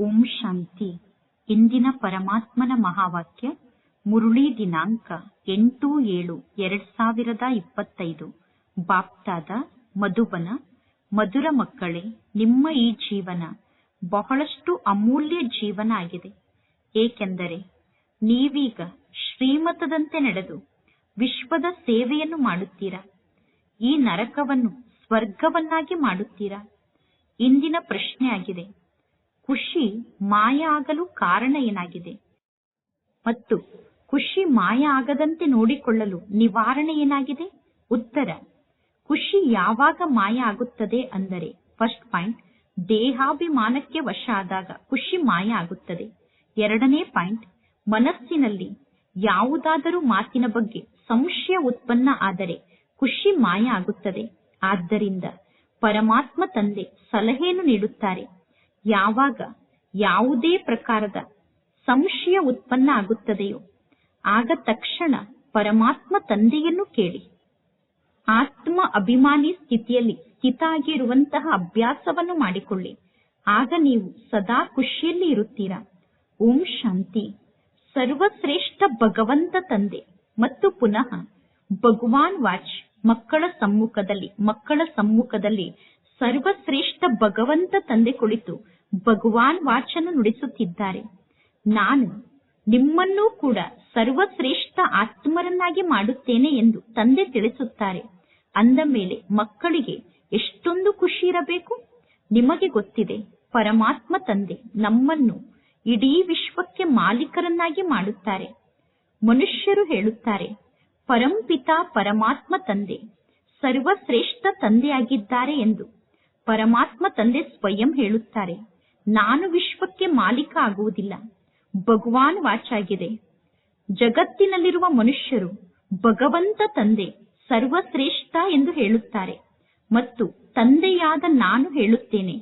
ಓಂ ಶಾಂತಿ. ಇಂದಿನ ಪರಮಾತ್ಮನ ಮಹಾವಾಕ್ಯ, ಮುರುಳಿ ದಿನಾಂಕ ಎಂಟು ಏಳು ಎರಡ್ ಸಾವಿರದ ಇಪ್ಪತ್ತೈದು. ಬಾಪ್ತಾದ, ಮಧುಬನ, ಮಧುರ ಮಕ್ಕಳೇ, ನಿಮ್ಮ ಈ ಜೀವನ ಬಹಳಷ್ಟು ಅಮೂಲ್ಯ ಜೀವನ ಆಗಿದೆ. ಏಕೆಂದರೆ ನೀವೀಗ ಶ್ರೀಮತದಂತೆ ನಡೆದು ವಿಶ್ವದ ಸೇವೆಯನ್ನು ಮಾಡುತ್ತೀರಾ? ಈ ನರಕವನ್ನು ಸ್ವರ್ಗವನ್ನಾಗಿ ಮಾಡುತ್ತೀರಾ? ಇಂದಿನ ಪ್ರಶ್ನೆಯಾಗಿದೆ ಖುಷಿ ಮಾಯ ಆಗಲು ಕಾರಣ ಏನಾಗಿದೆ? ಮತ್ತು ಖುಷಿ ಮಾಯ ಆಗದಂತೆ ನೋಡಿಕೊಳ್ಳಲು ನಿವಾರಣೆ ಏನಾಗಿದೆ? ಉತ್ತರ, ಖುಷಿ ಯಾವಾಗ ಮಾಯ ಆಗುತ್ತದೆ ಅಂದರೆ ಫಸ್ಟ್ ಪಾಯಿಂಟ್ ದೇಹಾಭಿಮಾನಕ್ಕೆ ವಶ ಆದಾಗ ಖುಷಿ ಮಾಯ ಆಗುತ್ತದೆ ಎರಡನೇ ಪಾಯಿಂಟ್ ಮನಸ್ಸಿನಲ್ಲಿ ಯಾವುದಾದರೂ ಮಾತಿನ ಬಗ್ಗೆ ಸಂಶಯ ಉತ್ಪನ್ನ ಆದರೆ ಖುಷಿ ಮಾಯ ಆಗುತ್ತದೆ ಆದ್ದರಿಂದ ಪರಮಾತ್ಮ ತಂದೆ ಸಲಹೆಯನ್ನು ನೀಡುತ್ತಾರೆ. ಯಾವಾಗ ಯಾವುದೇ ಪ್ರಕಾರದ ಸಂಶಯ ಉತ್ಪನ್ನ ಆಗುತ್ತದೆಯೋ ಆಗ ತಕ್ಷಣ ಪರಮಾತ್ಮ ತಂದೆಯನ್ನು ಕೇಳಿ. ಆತ್ಮ ಅಭಿಮಾನಿ ಸ್ಥಿತಿಯಲ್ಲಿ ಸ್ಥಿತಾಗಿರುವಂತಹ ಅಭ್ಯಾಸವನ್ನು ಮಾಡಿಕೊಳ್ಳಿ. ಆಗ ನೀವು ಸದಾ ಖುಷಿಯಲ್ಲಿ ಇರುತ್ತೀರಾ? ಓಂ ಶಾಂತಿ. ಸರ್ವಶ್ರೇಷ್ಠ ಭಗವಂತ ತಂದೆ ಮತ್ತು ಪುನಃ ಭಗವಾನ್ ವಾಚ್ ಮಕ್ಕಳ ಸಮ್ಮುಖದಲ್ಲಿ ಮಕ್ಕಳ ಸಮ್ಮುಖದಲ್ಲಿ ಸರ್ವಶ್ರೇಷ್ಠ ಭಗವಂತ ತಂದೆ ಕುಳಿತು ಭಗವಾನ್ ವಾಚನ ನುಡಿಸುತ್ತಿದ್ದಾರೆ. ನಾನು ನಿಮ್ಮನ್ನೂ ಕೂಡ ಸರ್ವಶ್ರೇಷ್ಠ ಆತ್ಮರನ್ನಾಗಿ ಮಾಡುತ್ತೇನೆ ಎಂದು ತಂದೆ ತಿಳಿಸುತ್ತಾರೆ. ಅಂದ ಮೇಲೆ ಮಕ್ಕಳಿಗೆ ಎಷ್ಟೊಂದು ಖುಷಿ ಇರಬೇಕು? ನಿಮಗೆ ಗೊತ್ತಿದೆ, ಪರಮಾತ್ಮ ತಂದೆ ನಮ್ಮನ್ನು ಇಡೀ ವಿಶ್ವಕ್ಕೆ ಮಾಲೀಕರನ್ನಾಗಿ ಮಾಡುತ್ತಾರೆ. ಮನುಷ್ಯರು ಹೇಳುತ್ತಾರೆ ಪರಂಪಿತ ಪರಮಾತ್ಮ ತಂದೆ, ಸರ್ವಶ್ರೇಷ್ಠ ತಂದೆಯಾಗಿದ್ದಾರೆ ಎಂದು. ಪರಮಾತ್ಮ ತಂದೆ ಸ್ವಯಂ ಹೇಳುತ್ತಾರೆ, ನಾನು ವಿಶ್ವಕ್ಕೆ ಮಾಲೀಕ ಆಗುವುದಿಲ್ಲ, ಭಗವಾನ್ ವಾಚಾಗಿದೆ. ಜಗತ್ತಿನಲ್ಲಿರುವ ಮನುಷ್ಯರು ಭಗವಂತ ತಂದೆ, ಸರ್ವಶ್ರೇಷ್ಠ ಎಂದು ಹೇಳುತ್ತಾರೆ. ಮತ್ತು ತಂದೆಯಾದ ನಾನು ಹೇಳುತ್ತೇನೆ,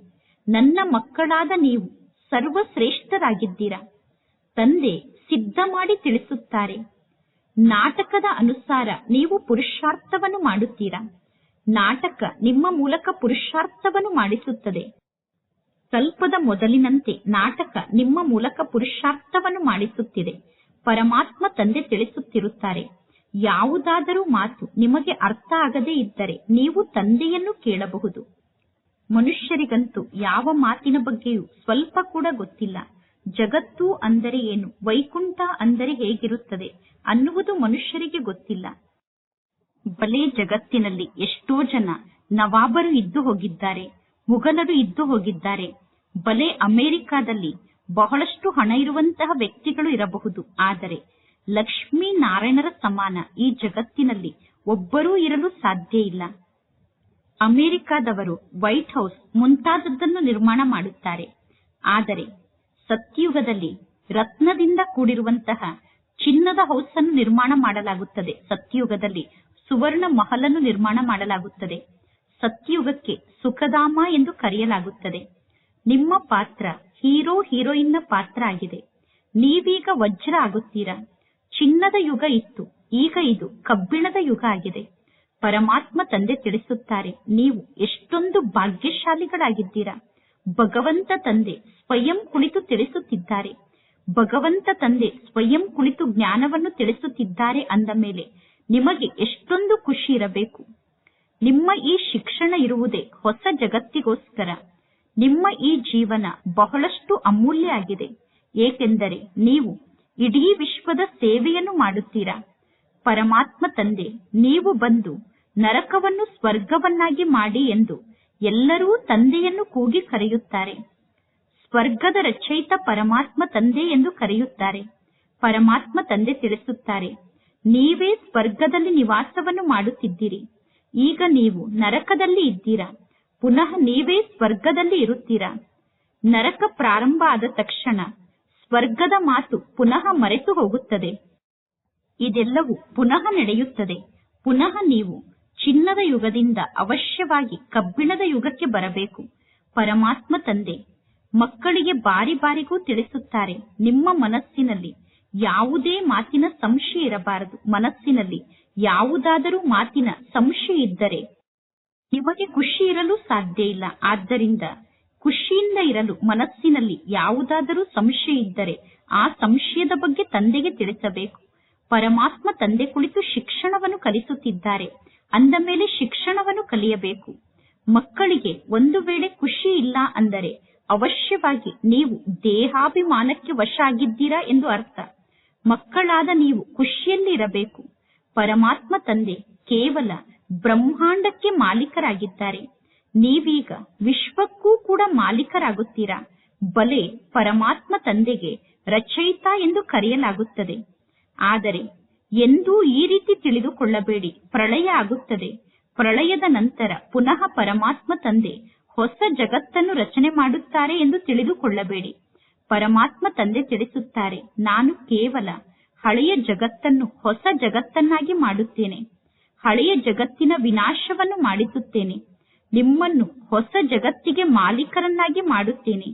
ನನ್ನ ಮಕ್ಕಳಾದ ನೀವು ಸರ್ವಶ್ರೇಷ್ಠರಾಗಿದ್ದೀರಾ. ತಂದೆ ಸಿದ್ಧ ಮಾಡಿ ತಿಳಿಸುತ್ತಾರೆ, ನಾಟಕದ ಅನುಸಾರ ನೀವು ಪುರುಷಾರ್ಥವನ್ನು ಮಾಡುತ್ತೀರಾ? ನಾಟಕ ನಿಮ್ಮ ಮೂಲಕ ಪುರುಷಾರ್ಥವನ್ನು ಮಾಡಿಸುತ್ತದೆ. ಸ್ವಲ್ಪದ ಮೊದಲಿನಂತೆ ನಾಟಕ ನಿಮ್ಮ ಮೂಲಕ ಪುರುಷಾರ್ಥವನ್ನು ಮಾಡಿಸುತ್ತಿದೆ. ಪರಮಾತ್ಮ ತಂದೆ ತಿಳಿಸುತ್ತಿರುತ್ತಾರೆ. ಯಾವುದಾದರೂ ಮಾತು ನಿಮಗೆ ಅರ್ಥ ಆಗದೇ ಇದ್ದರೆ ನೀವು ತಂದೆಯನ್ನು ಕೇಳಬಹುದು. ಮನುಷ್ಯರಿಗಂತೂ ಯಾವ ಮಾತಿನ ಬಗ್ಗೆಯೂ ಸ್ವಲ್ಪ ಕೂಡ ಗೊತ್ತಿಲ್ಲ. ಜಗತ್ತು ಅಂದರೆ ಏನು? ವೈಕುಂಠ ಅಂದರೆ ಹೇಗಿರುತ್ತದೆ ಅನ್ನುವುದು ಮನುಷ್ಯರಿಗೆ ಗೊತ್ತಿಲ್ಲ. ಬಲೆ ಜಗತ್ತಿನಲ್ಲಿ ಎಷ್ಟೋ ಜನ ನವಾಬರು ಇದ್ದು ಹೋಗಿದ್ದಾರೆ, ಮುಘಲರು ಇದ್ದು ಹೋಗಿದ್ದಾರೆ. ಬಲೆ ಅಮೆರಿಕಾದಲ್ಲಿ ಬಹಳಷ್ಟು ಹಣ ಇರುವಂತಹ ವ್ಯಕ್ತಿಗಳು ಇರಬಹುದು. ಆದರೆ ಲಕ್ಷ್ಮೀ ನಾರಾಯಣರ ಸಮಾನ ಈ ಜಗತ್ತಿನಲ್ಲಿ ಒಬ್ಬರೂ ಇರಲು ಸಾಧ್ಯ ಇಲ್ಲ. ಅಮೆರಿಕಾದವರು ವೈಟ್ ಹೌಸ್ ಮುಂತಾದದ್ದನ್ನು ನಿರ್ಮಾಣ ಮಾಡುತ್ತಾರೆ. ಆದರೆ ಸತ್ಯುಗದಲ್ಲಿ ರತ್ನದಿಂದ ಕೂಡಿರುವಂತಹ ಚಿನ್ನದ ಹೌಸ್ ಅನ್ನು ನಿರ್ಮಾಣ ಮಾಡಲಾಗುತ್ತದೆ. ಸತ್ಯುಗದಲ್ಲಿ ಸುವರ್ಣ ಮಹಲನ್ನು ನಿರ್ಮಾಣ ಮಾಡಲಾಗುತ್ತದೆ. ಸತ್ಯುಗಕ್ಕೆ ಸುಖಧಾಮ ಎಂದು ಕರೆಯಲಾಗುತ್ತದೆ. ನಿಮ್ಮ ಪಾತ್ರ ಹೀರೋ ಹೀರೋಯಿನ್ನ ಪಾತ್ರ ಆಗಿದೆ. ನೀವೀಗ ವಜ್ರ ಆಗುತ್ತೀರಾ? ಚಿನ್ನದ ಯುಗ ಇತ್ತು. ಈಗ ಇದು ಕಬ್ಬಿಣದ ಯುಗ ಆಗಿದೆ. ಪರಮಾತ್ಮ ತಂದೆ ತಿಳಿಸುತ್ತಾರೆ, ನೀವು ಎಷ್ಟೊಂದು ಭಾಗ್ಯಶಾಲಿಗಳಾಗಿದ್ದೀರಾ? ಭಗವಂತ ತಂದೆ ಸ್ವಯಂ ಕುಳಿತು ತಿಳಿಸುತ್ತಿದ್ದಾರೆ. ಭಗವಂತ ತಂದೆ ಸ್ವಯಂ ಕುಳಿತು ಜ್ಞಾನವನ್ನು ತಿಳಿಸುತ್ತಿದ್ದಾರೆ ಅಂದ ಮೇಲೆ ನಿಮಗೆ ಎಷ್ಟೊಂದು ಖುಷಿ ಇರಬೇಕು. ನಿಮ್ಮ ಈ ಶಿಕ್ಷಣ ಇರುವುದೇ ಹೊಸ ಜಗತ್ತಿಗೋಸ್ಕರ. ನಿಮ್ಮ ಈ ಜೀವನ ಬಹಳಷ್ಟು ಅಮೂಲ್ಯ ಆಗಿದೆ. ಏಕೆಂದರೆ ನೀವು ಇಡೀ ವಿಶ್ವದ ಸೇವೆಯನ್ನು ಮಾಡುತ್ತೀರಾ? ಪರಮಾತ್ಮ ತಂದೆ, ನೀವು ಬಂದು ನರಕವನ್ನು ಸ್ವರ್ಗವನ್ನಾಗಿ ಮಾಡಿ ಎಂದು ಎಲ್ಲರೂ ತಂದೆಯನ್ನು ಕೂಗಿ ಕರೆಯುತ್ತಾರೆ. ಸ್ವರ್ಗದ ರಚಯಿತ ಪರಮಾತ್ಮ ತಂದೆ ಎಂದು ಕರೆಯುತ್ತಾರೆ. ಪರಮಾತ್ಮ ತಂದೆ ತಿಳಿಸುತ್ತಾರೆ ನೀವೇ ಸ್ವರ್ಗದಲ್ಲಿ ನಿವಾಸವನ್ನು ಮಾಡುತ್ತಿದ್ದೀರಿ. ಈಗ ನೀವು ನರಕದಲ್ಲಿ ಇದ್ದೀರಾ? ಪುನಃ ನೀವೇ ಸ್ವರ್ಗದಲ್ಲಿ ಇರುತ್ತೀರಾ? ನರಕ ಪ್ರಾರಂಭ ಆದ ತಕ್ಷಣ ಸ್ವರ್ಗದ ಮಾತು ಪುನಃ ಮರೆತು ಹೋಗುತ್ತದೆ. ಇದೆಲ್ಲವೂ ಪುನಃ ನಡೆಯುತ್ತದೆ. ಪುನಃ ನೀವು ಚಿನ್ನದ ಯುಗದಿಂದ ಅವಶ್ಯವಾಗಿ ಕಬ್ಬಿಣದ ಯುಗಕ್ಕೆ ಬರಬೇಕು. ಪರಮಾತ್ಮ ತಂದೆ, ಮಕ್ಕಳಿಗೆ ಬಾರಿ ಬಾರಿಗೂ ತಿಳಿಸುತ್ತಾರೆ, ನಿಮ್ಮ ಮನಸ್ಸಿನಲ್ಲಿ ಯಾವುದೇ ಮಾತಿನ ಸಂಶಯ ಇರಬಾರದು ಮನಸ್ಸಿನಲ್ಲಿ. ಯಾವುದಾದರೂ ಮಾತಿನ ಸಂಶಯ ಇದ್ದರೆ ನಿಮಗೆ ಖುಷಿ ಇರಲು ಸಾಧ್ಯ ಇಲ್ಲ. ಆದ್ದರಿಂದ ಖುಷಿಯಿಂದ ಇರಲು ಮನಸ್ಸಿನಲ್ಲಿ ಯಾವುದಾದರೂ ಸಂಶಯ ಇದ್ದರೆ ಆ ಸಂಶಯದ ಬಗ್ಗೆ ತಂದೆಗೆ ತಿಳಿಸಬೇಕು. ಪರಮಾತ್ಮ ತಂದೆ ಕುಳಿತು ಶಿಕ್ಷಣವನ್ನು ಕಲಿಸುತ್ತಿದ್ದಾರೆ. ಅಂದ ಮೇಲೆ ಶಿಕ್ಷಣವನ್ನು ಕಲಿಯಬೇಕು. ಮಕ್ಕಳಿಗೆ ಒಂದು ವೇಳೆ ಖುಷಿ ಇಲ್ಲ ಅಂದರೆ ಅವಶ್ಯವಾಗಿ ನೀವು ದೇಹಾಭಿಮಾನಕ್ಕೆ ವಶ ಆಗಿದ್ದೀರಾ ಎಂದು ಅರ್ಥ. ಮಕ್ಕಳಾದ ನೀವು ಖುಷಿಯಲ್ಲಿರಬೇಕು. ಪರಮಾತ್ಮ ತಂದೆ ಕೇವಲ ಬ್ರಹ್ಮಾಂಡಕ್ಕೆ ಮಾಲೀಕರಾಗಿದ್ದಾರೆ. ನೀವೀಗ ವಿಶ್ವಕ್ಕೂ ಕೂಡ ಮಾಲೀಕರಾಗುತ್ತೀರಾ? ಬಲೆ ಪರಮಾತ್ಮ ತಂದೆಗೆ ರಚಯಿತ ಎಂದು ಕರೆಯಲಾಗುತ್ತದೆ. ಆದರೆ ಎಂದೂ ಈ ರೀತಿ ತಿಳಿದುಕೊಳ್ಳಬೇಡಿ, ಪ್ರಳಯ ಆಗುತ್ತದೆ. ಪ್ರಳಯದ ನಂತರ ಪುನಃ ಪರಮಾತ್ಮ ತಂದೆ ಹೊಸ ಜಗತ್ತನ್ನು ರಚನೆ ಮಾಡುತ್ತಾರೆ ಎಂದು ತಿಳಿದುಕೊಳ್ಳಬೇಡಿ. ಪರಮಾತ್ಮ ತಂದೆ ತಿಳಿಸುತ್ತಾರೆ, ನಾನು ಕೇವಲ ಹಳೆಯ ಜಗತ್ತನ್ನು, ಹೊಸ ಜಗತ್ತನ್ನಾಗಿ ಮಾಡುತ್ತೇನೆ. ಹಳೆಯ ಜಗತ್ತಿನ ವಿನಾಶವನ್ನು ಮಾಡಿಸುತ್ತೇನೆ. ನಿಮ್ಮನ್ನು ಹೊಸ ಜಗತ್ತಿಗೆ ಮಾಲೀಕರನ್ನಾಗಿ ಮಾಡುತ್ತೇನೆ.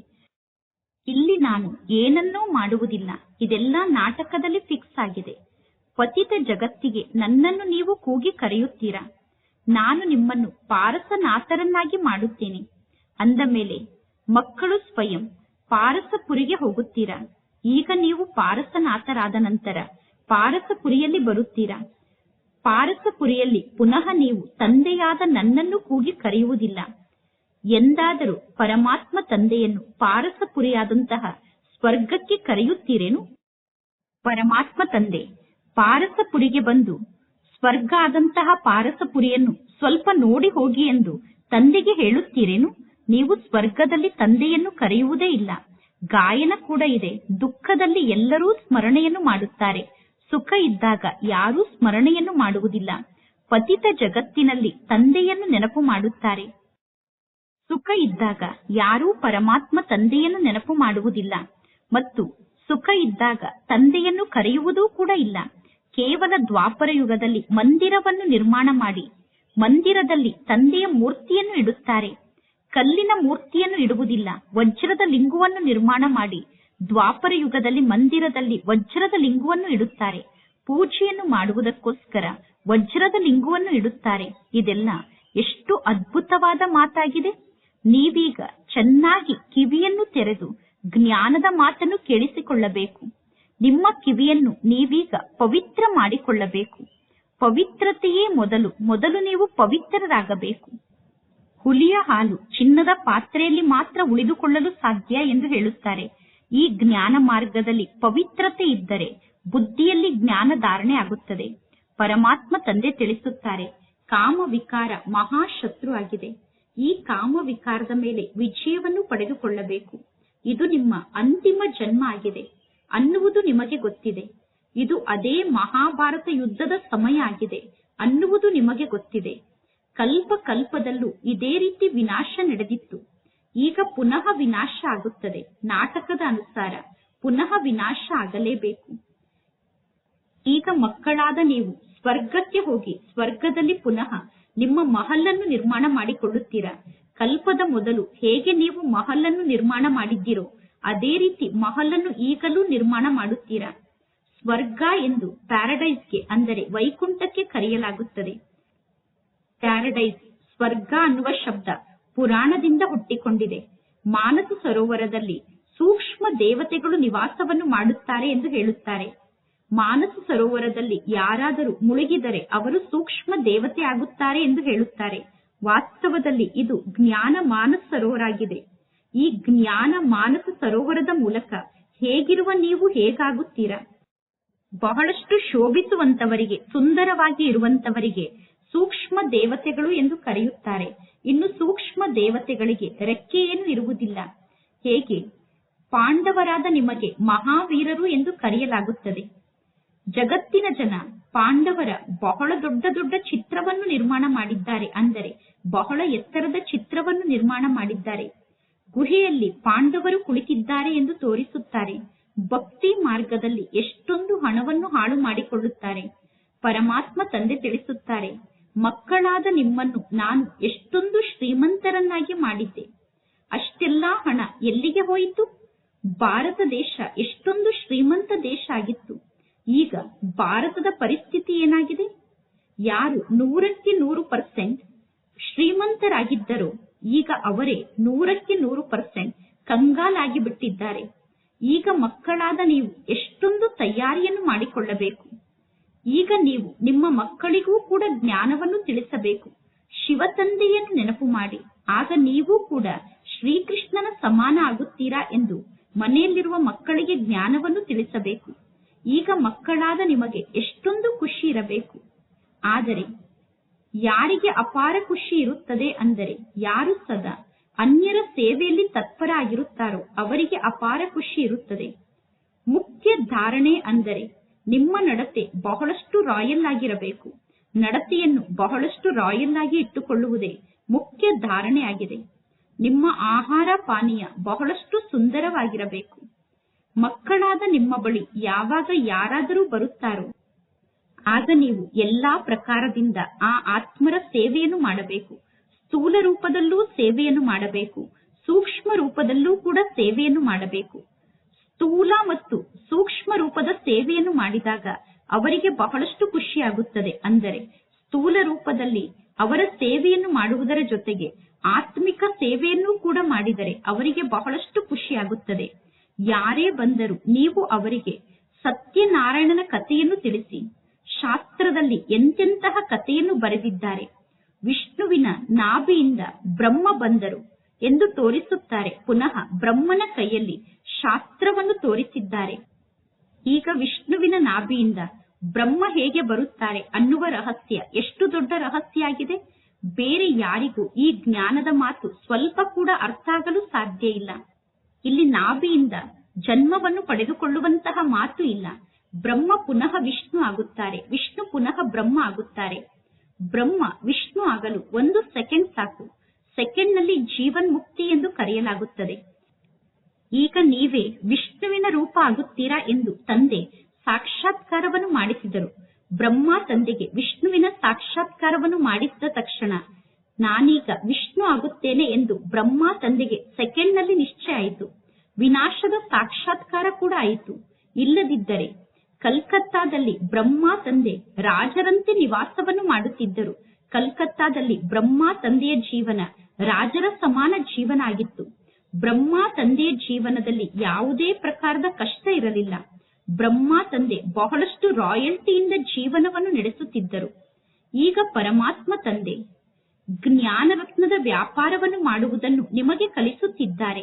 ಇಲ್ಲಿ ನಾನು ಏನನ್ನೂ ಮಾಡುವುದಿಲ್ಲ. ಇದೆಲ್ಲ ನಾಟಕದಲ್ಲಿ ಫಿಕ್ಸ್ ಆಗಿದೆ. ಪತಿತ ಜಗತ್ತಿಗೆ ನನ್ನನ್ನು ನೀವು ಕೂಗಿ ಕರೆಯುತ್ತೀರಾ? ನಾನು ನಿಮ್ಮನ್ನು ಪಾರಸನಾಥರನ್ನಾಗಿ ಮಾಡುತ್ತೇನೆ. ಅಂದ ಮೇಲೆ ಮಕ್ಕಳು ಸ್ವಯಂ ಪಾರಸಪುರಿಗೆ ಹೋಗುತ್ತೀರಾ? ಈಗ ನೀವು ಪಾರಸನಾಥರಾದ ನಂತರ ಪಾರಸಪುರಿಯಲ್ಲಿ ಬರುತ್ತೀರಾ? ಪಾರಸಪುರಿಯಲ್ಲಿ ಪುನಃ ನೀವು ತಂದೆಯಾದ ನನ್ನನ್ನು ಕೂಗಿ ಕರೆಯುವುದಿಲ್ಲ. ಎಂದಾದರೂ ಪರಮಾತ್ಮ ತಂದೆಯನ್ನು ಪಾರಸಪುರಿಯಾದಂತಹ ಸ್ವರ್ಗಕ್ಕೆ ಕರೆಯುತ್ತೀರೇನು? ಪರಮಾತ್ಮ ತಂದೆ, ಪಾರಸಪುರಿಗೆ ಬಂದು ಸ್ವರ್ಗ ಆದಂತಹ ಪಾರಸಪುರಿಯನ್ನು ಸ್ವಲ್ಪ ನೋಡಿ ಹೋಗಿ ಎಂದು ತಂದೆಗೆ ಹೇಳುತ್ತೀರೇನು? ನೀವು ಸ್ವರ್ಗದಲ್ಲಿ ತಂದೆಯನ್ನು ಕರೆಯುವುದೇ ಇಲ್ಲ. ಗಾಯನ ಕೂಡ ಇದೆ. ದುಃಖದಲ್ಲಿ ಎಲ್ಲರೂ ಸ್ಮರಣೆಯನ್ನು ಮಾಡುತ್ತಾರೆ. ಸುಖ ಇದ್ದಾಗ ಯಾರೂ ಸ್ಮರಣೆಯನ್ನು ಮಾಡುವುದಿಲ್ಲ. ಪತಿತ ಜಗತ್ತಿನಲ್ಲಿ ತಂದೆಯನ್ನು ನೆನಪು ಮಾಡುತ್ತಾರೆ. ಸುಖ ಇದ್ದಾಗ ಯಾರೂ ಪರಮಾತ್ಮ ತಂದೆಯನ್ನು ನೆನಪು ಮಾಡುವುದಿಲ್ಲ. ಮತ್ತು ಸುಖ ಇದ್ದಾಗ ತಂದೆಯನ್ನು ಕರೆಯುವುದೂ ಕೂಡ ಇಲ್ಲ. ಕೇವಲ ದ್ವಾಪರ ಯುಗದಲ್ಲಿ ಮಂದಿರವನ್ನು ನಿರ್ಮಾಣ ಮಾಡಿ, ಮಂದಿರದಲ್ಲಿ ತಂದೆಯ ಮೂರ್ತಿಯನ್ನು ಇಡುತ್ತಾರೆ. ಕಲ್ಲಿನ ಮೂರ್ತಿಯನ್ನು ಇಡುವುದಿಲ್ಲ. ವಜ್ರದ ಲಿಂಗವನ್ನು ನಿರ್ಮಾಣ ಮಾಡಿ. ದ್ವಾಪರ ಯುಗದಲ್ಲಿ ಮಂದಿರದಲ್ಲಿ ವಜ್ರದ ಲಿಂಗವನ್ನು ಇಡುತ್ತಾರೆ. ಪೂಜೆಯನ್ನು ಮಾಡುವುದಕ್ಕೋಸ್ಕರ ವಜ್ರದ ಲಿಂಗವನ್ನು ಇಡುತ್ತಾರೆ. ಇದೆಲ್ಲ ಎಷ್ಟು ಅದ್ಭುತವಾದ ಮಾತಾಗಿದೆ. ನೀವೀಗ ಚೆನ್ನಾಗಿ ಕಿವಿಯನ್ನು ತೆರೆದು ಜ್ಞಾನದ ಮಾತನ್ನು ಕೇಳಿಸಿಕೊಳ್ಳಬೇಕು. ನಿಮ್ಮ ಕಿವಿಯನ್ನು ನೀವೀಗ ಪವಿತ್ರ ಮಾಡಿಕೊಳ್ಳಬೇಕು. ಪವಿತ್ರತೆಯೇ ಮೊದಲು. ಮೊದಲು ನೀವು ಪವಿತ್ರರಾಗಬೇಕು. ಹುಲಿಯ ಹಾಲು ಚಿನ್ನದ ಪಾತ್ರೆಯಲ್ಲಿ ಮಾತ್ರ ಉಳಿದುಕೊಳ್ಳಲು ಸಾಧ್ಯ ಎಂದು ಹೇಳುತ್ತಾರೆ. ಈ ಜ್ಞಾನ ಮಾರ್ಗದಲ್ಲಿ ಪವಿತ್ರತೆ ಇದ್ದರೆ ಬುದ್ಧಿಯಲ್ಲಿ ಜ್ಞಾನ ಧಾರಣೆ ಆಗುತ್ತದೆ. ಪರಮಾತ್ಮ ತಂದೆ ತಿಳಿಸುತ್ತಾರೆ, ಕಾಮ ವಿಕಾರ ಮಹಾಶತ್ರು ಆಗಿದೆ. ಈ ಕಾಮ ವಿಕಾರದ ಮೇಲೆ ವಿಜಯವನ್ನು ಪಡೆದುಕೊಳ್ಳಬೇಕು. ಇದು ನಿಮ್ಮ ಅಂತಿಮ ಜನ್ಮ ಆಗಿದೆ. ಅನ್ನುವುದು ನಿಮಗೆ ಗೊತ್ತಿದೆ. ಇದು ಅದೇ ಮಹಾಭಾರತ ಯುದ್ಧದ ಸಮಯ ಆಗಿದೆ. ಅನ್ನುವುದು ನಿಮಗೆ ಗೊತ್ತಿದೆ. ಕಲ್ಪ ಕಲ್ಪದಲ್ಲೂ ಇದೇ ರೀತಿ ವಿನಾಶ ನಡೆದಿತ್ತು. ಈಗ ಪುನಃ ವಿನಾಶ ಆಗುತ್ತದೆ. ನಾಟಕದ ಅನುಸಾರ ಪುನಃ ವಿನಾಶ ಆಗಲೇಬೇಕು. ಈಗ ಮಕ್ಕಳಾದ ನೀವು ಸ್ವರ್ಗಕ್ಕೆ ಹೋಗಿ ಸ್ವರ್ಗದಲ್ಲಿ ಪುನಃ ನಿಮ್ಮ ಮಹಲನ್ನು ನಿರ್ಮಾಣ ಮಾಡಿಕೊಳ್ಳುತ್ತೀರಾ? ಕಲ್ಪದ ಮೊದಲು ಹೇಗೆ ನೀವು ಮಹಲನ್ನು ನಿರ್ಮಾಣ ಮಾಡಿದ್ದೀರೋ, ಅದೇ ರೀತಿ ಮಹಲನ್ನು ಈಗಲೂ ನಿರ್ಮಾಣ ಮಾಡುತ್ತೀರಾ? ಸ್ವರ್ಗ ಎಂದು ಪ್ಯಾರಡೈಸ್ಗೆ ಅಂದರೆ ವೈಕುಂಠಕ್ಕೆ ಕರೆಯಲಾಗುತ್ತದೆ. ಪ್ಯಾರಡೈಸ್, ಸ್ವರ್ಗ ಅನ್ನುವ ಶಬ್ದ ಪುರಾಣದಿಂದ ಹುಟ್ಟಿಕೊಂಡಿದೆ. ಮಾನಸ ಸರೋವರದಲ್ಲಿ ಸೂಕ್ಷ್ಮ ದೇವತೆಗಳು ನಿವಾಸವನ್ನು ಮಾಡುತ್ತಾರೆ ಎಂದು ಹೇಳುತ್ತಾರೆ. ಮಾನಸ ಸರೋವರದಲ್ಲಿ ಯಾರಾದರೂ ಮುಳುಗಿದರೆ ಅವರು ಸೂಕ್ಷ್ಮ ದೇವತೆ ಆಗುತ್ತಾರೆ ಎಂದು ಹೇಳುತ್ತಾರೆ. ವಾಸ್ತವದಲ್ಲಿ ಇದು ಜ್ಞಾನ ಮಾನಸ ಸರೋವರ ಆಗಿದೆ ಈ ಜ್ಞಾನ ಮಾನಸ ಸರೋವರದ ಮೂಲಕ ಹೇಗಿರುವ ನೀವು ಹೇಗಾಗುತ್ತೀರಾ? ಬಹಳಷ್ಟು ಶೋಭಿಸುವಂತವರಿಗೆ, ಸುಂದರವಾಗಿ ಇರುವಂತವರಿಗೆ ಸೂಕ್ಷ್ಮ ದೇವತೆಗಳು ಎಂದು ಕರೆಯುತ್ತಾರೆ. ಇನ್ನು ಸೂಕ್ಷ್ಮ ದೇವತೆಗಳಿಗೆ ರೆಕ್ಕೆ ಏನು ಇರುವುದಿಲ್ಲ. ಹೇಗೆ? ಪಾಂಡವರಾದ ನಿಮಗೆ ಮಹಾವೀರರು ಎಂದು ಕರೆಯಲಾಗುತ್ತದೆ. ಜಗತ್ತಿನ ಜನ ಪಾಂಡವರ ಬಹಳ ದೊಡ್ಡ ದೊಡ್ಡ ಚಿತ್ರವನ್ನು ನಿರ್ಮಾಣ ಮಾಡಿದ್ದಾರೆ. ಅಂದರೆ ಬಹಳ ಎತ್ತರದ ಚಿತ್ರವನ್ನು ನಿರ್ಮಾಣ ಮಾಡಿದ್ದಾರೆ. ಗುಹೆಯಲ್ಲಿ ಪಾಂಡವರು ಕುಳಿತಿದ್ದಾರೆ ಎಂದು ತೋರಿಸುತ್ತಾರೆ. ಭಕ್ತಿ ಮಾರ್ಗದಲ್ಲಿ ಎಷ್ಟೊಂದು ಹಣವನ್ನು ಹಾಳು ಮಾಡಿಕೊಳ್ಳುತ್ತಾರೆ ಪರಮಾತ್ಮ ತಂದೆ ತಿಳಿಸುತ್ತಾರೆ. ಮಕ್ಕಳಾದ ನಿಮ್ಮನ್ನು ನಾನು ಎಷ್ಟೊಂದು ಶ್ರೀಮಂತರನ್ನಾಗಿ ಮಾಡಿದ್ದೆ. ಅಷ್ಟೆಲ್ಲಾ ಹಣ ಎಲ್ಲಿಗೆ ಹೋಯಿತು? ಭಾರತ ದೇಶ ಎಷ್ಟೊಂದು ಶ್ರೀಮಂತ ದೇಶ ಆಗಿತ್ತು. ಈಗ ಭಾರತದ ಪರಿಸ್ಥಿತಿ ಏನಾಗಿದೆ? ಯಾರು ನೂರಕ್ಕೆ ನೂರು ಪರ್ಸೆಂಟ್ ಶ್ರೀಮಂತರಾಗಿದ್ದರೋ, ಈಗ ಅವರೇ ನೂರಕ್ಕೆ ನೂರು ಪರ್ಸೆಂಟ್ ಕಂಗಾಲಾಗಿ ಬಿಟ್ಟಿದ್ದಾರೆ ಈಗ ಮಕ್ಕಳಾದ ನೀವು ಎಷ್ಟೊಂದು ತಯಾರಿಯನ್ನು ಮಾಡಿಕೊಳ್ಳಬೇಕು. ಈಗ ನೀವು ನಿಮ್ಮ ಮಕ್ಕಳಿಗೂ ಕೂಡ ಜ್ಞಾನವನ್ನು ತಿಳಿಸಬೇಕು. ಶಿವ ತಂದೆಯನ್ನು ನೆನಪು ಮಾಡಿ. ಆಗ ನೀವು ಕೂಡ ಶ್ರೀಕೃಷ್ಣನ ಸಮಾನ ಆಗುತ್ತೀರಾ ಎಂದು ಮನೆಯಲ್ಲಿರುವ ಮಕ್ಕಳಿಗೆ ಜ್ಞಾನವನ್ನು ತಿಳಿಸಬೇಕು. ಈಗ ಮಕ್ಕಳಾದ ನಿಮಗೆ ಎಷ್ಟೊಂದು ಖುಷಿ ಇರಬೇಕು. ಆದರೆ ಯಾರಿಗೆ ಅಪಾರ ಖುಷಿ ಇರುತ್ತದೆ ಅಂದರೆ ಯಾರು ಸದಾ ಅನ್ಯರ ಸೇವೆಯಲ್ಲಿ ತತ್ಪರ ಆಗಿರುತ್ತಾರೋ ಅವರಿಗೆ ಅಪಾರ ಖುಷಿ ಇರುತ್ತದೆ. ಮುಖ್ಯ ಧಾರಣೆ ಅಂದರೆ ನಿಮ್ಮ ನಡತೆ ಬಹಳಷ್ಟು ರಾಯಲ್ ಆಗಿರಬೇಕು ನಡತೆಯನ್ನು ಬಹಳಷ್ಟು ರಾಯಲ್ ಆಗಿ ಇಟ್ಟುಕೊಳ್ಳುವುದೇ ಮುಖ್ಯ ಧಾರಣೆ ಆಗಿದೆ ನಿಮ್ಮ ಆಹಾರ ಪಾನೀಯ ಬಹಳಷ್ಟು ಸುಂದರವಾಗಿರಬೇಕು. ಮಕ್ಕಳಾದ ನಿಮ್ಮ ಬಳಿ ಯಾವಾಗ ಯಾರಾದರೂ ಬರುತ್ತಾರೋ, ಆಗ ನೀವು ಎಲ್ಲಾ ಪ್ರಕಾರದಿಂದ ಆ ಆತ್ಮರ ಸೇವೆಯನ್ನು ಮಾಡಬೇಕು. ಸ್ಥೂಲ ರೂಪದಲ್ಲೂ ಸೇವೆಯನ್ನು ಮಾಡಬೇಕು. ಸೂಕ್ಷ್ಮ ರೂಪದಲ್ಲೂ ಕೂಡ ಸೇವೆಯನ್ನು ಮಾಡಬೇಕು. ಸ್ಥೂಲ ಮತ್ತು ಸೂಕ್ಷ್ಮ ರೂಪದ ಸೇವೆಯನ್ನು ಮಾಡಿದಾಗ ಅವರಿಗೆ ಬಹಳಷ್ಟು ಖುಷಿಯಾಗುತ್ತದೆ. ಅಂದರೆ ಸ್ಥೂಲ ರೂಪದಲ್ಲಿ ಅವರ ಸೇವೆಯನ್ನು ಮಾಡುವುದರ ಜೊತೆಗೆ ಆತ್ಮಿಕ ಸೇವೆಯನ್ನು ಕೂಡ ಮಾಡಿದರೆ ಅವರಿಗೆ ಬಹಳಷ್ಟು ಖುಷಿಯಾಗುತ್ತದೆ. ಯಾರೇ ಬಂದರೂ ನೀವು ಅವರಿಗೆ ಸತ್ಯನಾರಾಯಣನ ಕಥೆಯನ್ನು ತಿಳಿಸಿ, ಶಾಸ್ತ್ರದಲ್ಲಿ ಎಂತೆಂತಹ ಕಥೆಯನ್ನು ಬರೆದಿದ್ದಾರೆ. ವಿಷ್ಣುವಿನ ನಾಭಿಯಿಂದ ಬ್ರಹ್ಮ ಬಂದರು. ಎಂದು ತೋರಿಸುತ್ತಾರೆ. ಪುನಃ ಬ್ರಹ್ಮನ ಕೈಯಲ್ಲಿ ಶಾಸ್ತ್ರವನ್ನು ತೋರಿಸಿದ್ದಾರೆ. ಈಗ ವಿಷ್ಣುವಿನ ನಾಭಿಯಿಂದ ಬ್ರಹ್ಮ ಹೇಗೆ ಬರುತ್ತಾರೆ ಅನ್ನುವ ರಹಸ್ಯ ಎಷ್ಟು ದೊಡ್ಡ ರಹಸ್ಯ ಆಗಿದೆ ಬೇರೆ ಯಾರಿಗೂ ಈ ಜ್ಞಾನದ ಮಾತು ಸ್ವಲ್ಪ ಕೂಡ ಅರ್ಥ ಆಗಲು ಸಾಧ್ಯ ಇಲ್ಲ. ಇಲ್ಲಿ ನಾಭಿಯಿಂದ ಜನ್ಮವನ್ನು ಪಡೆದುಕೊಳ್ಳುವಂತಹ ಮಾತು ಇಲ್ಲ. ಬ್ರಹ್ಮ ಪುನಃ ವಿಷ್ಣು ಆಗುತ್ತಾರೆ. ವಿಷ್ಣು ಪುನಃ ಬ್ರಹ್ಮ ಆಗುತ್ತಾರೆ. ಬ್ರಹ್ಮ ವಿಷ್ಣು ಆಗಲು ಒಂದು ಸೆಕೆಂಡ್ ಸಾಕು. ಸೆಕೆಂಡ್ನಲ್ಲಿ ಜೀವನ್ ಮುಕ್ತಿ ಎಂದು ಕರೆಯಲಾಗುತ್ತದೆ. ಈಗ ನೀವೇ ವಿಷ್ಣುವಿನ ರೂಪ ಆಗುತ್ತೀರಾ ಎಂದು ತಂದೆ ಸಾಕ್ಷಾತ್ಕಾರವನ್ನು ಮಾಡಿಸಿದರು. ಬ್ರಹ್ಮ ತಂದೆಗೆ ವಿಷ್ಣುವಿನ ಸಾಕ್ಷಾತ್ಕಾರವನ್ನು ಮಾಡಿಸಿದ ತಕ್ಷಣ, ನಾನೀಗ ವಿಷ್ಣು ಆಗುತ್ತೇನೆ ಎಂದು ಬ್ರಹ್ಮ ತಂದೆಗೆ ಸೆಕೆಂಡ್ನಲ್ಲಿ ನಿಶ್ಚಯ ಆಯಿತು. ವಿನಾಶದ ಸಾಕ್ಷಾತ್ಕಾರ ಕೂಡ ಆಯಿತು. ಇಲ್ಲದಿದ್ದರೆ ಕಲ್ಕತ್ತಾದಲ್ಲಿ ಬ್ರಹ್ಮ ತಂದೆ ರಾಜರಂತೆ ನಿವಾಸವನ್ನು ಮಾಡುತ್ತಿದ್ದರು. ಕಲ್ಕತ್ತಾದಲ್ಲಿ ಬ್ರಹ್ಮ ತಂದೆಯ ಜೀವನ ರಾಜರ ಸಮಾನ ಜೀವನ ಆಗಿತ್ತು. ಬ್ರಹ್ಮ ತಂದೆಯ ಜೀವನದಲ್ಲಿ ಯಾವುದೇ ಪ್ರಕಾರದ ಕಷ್ಟ ಇರಲಿಲ್ಲ. ಬ್ರಹ್ಮ ತಂದೆ ಬಹಳಷ್ಟು ರಾಯಲ್ಟಿಯಿಂದ ಜೀವನವನ್ನು ನಡೆಸುತ್ತಿದ್ದರು. ಈಗ ಪರಮಾತ್ಮ ತಂದೆ ಜ್ಞಾನರತ್ನದ ವ್ಯಾಪಾರವನ್ನು ಮಾಡುವುದನ್ನು ನಿಮಗೆ ಕಲಿಸುತ್ತಿದ್ದಾರೆ.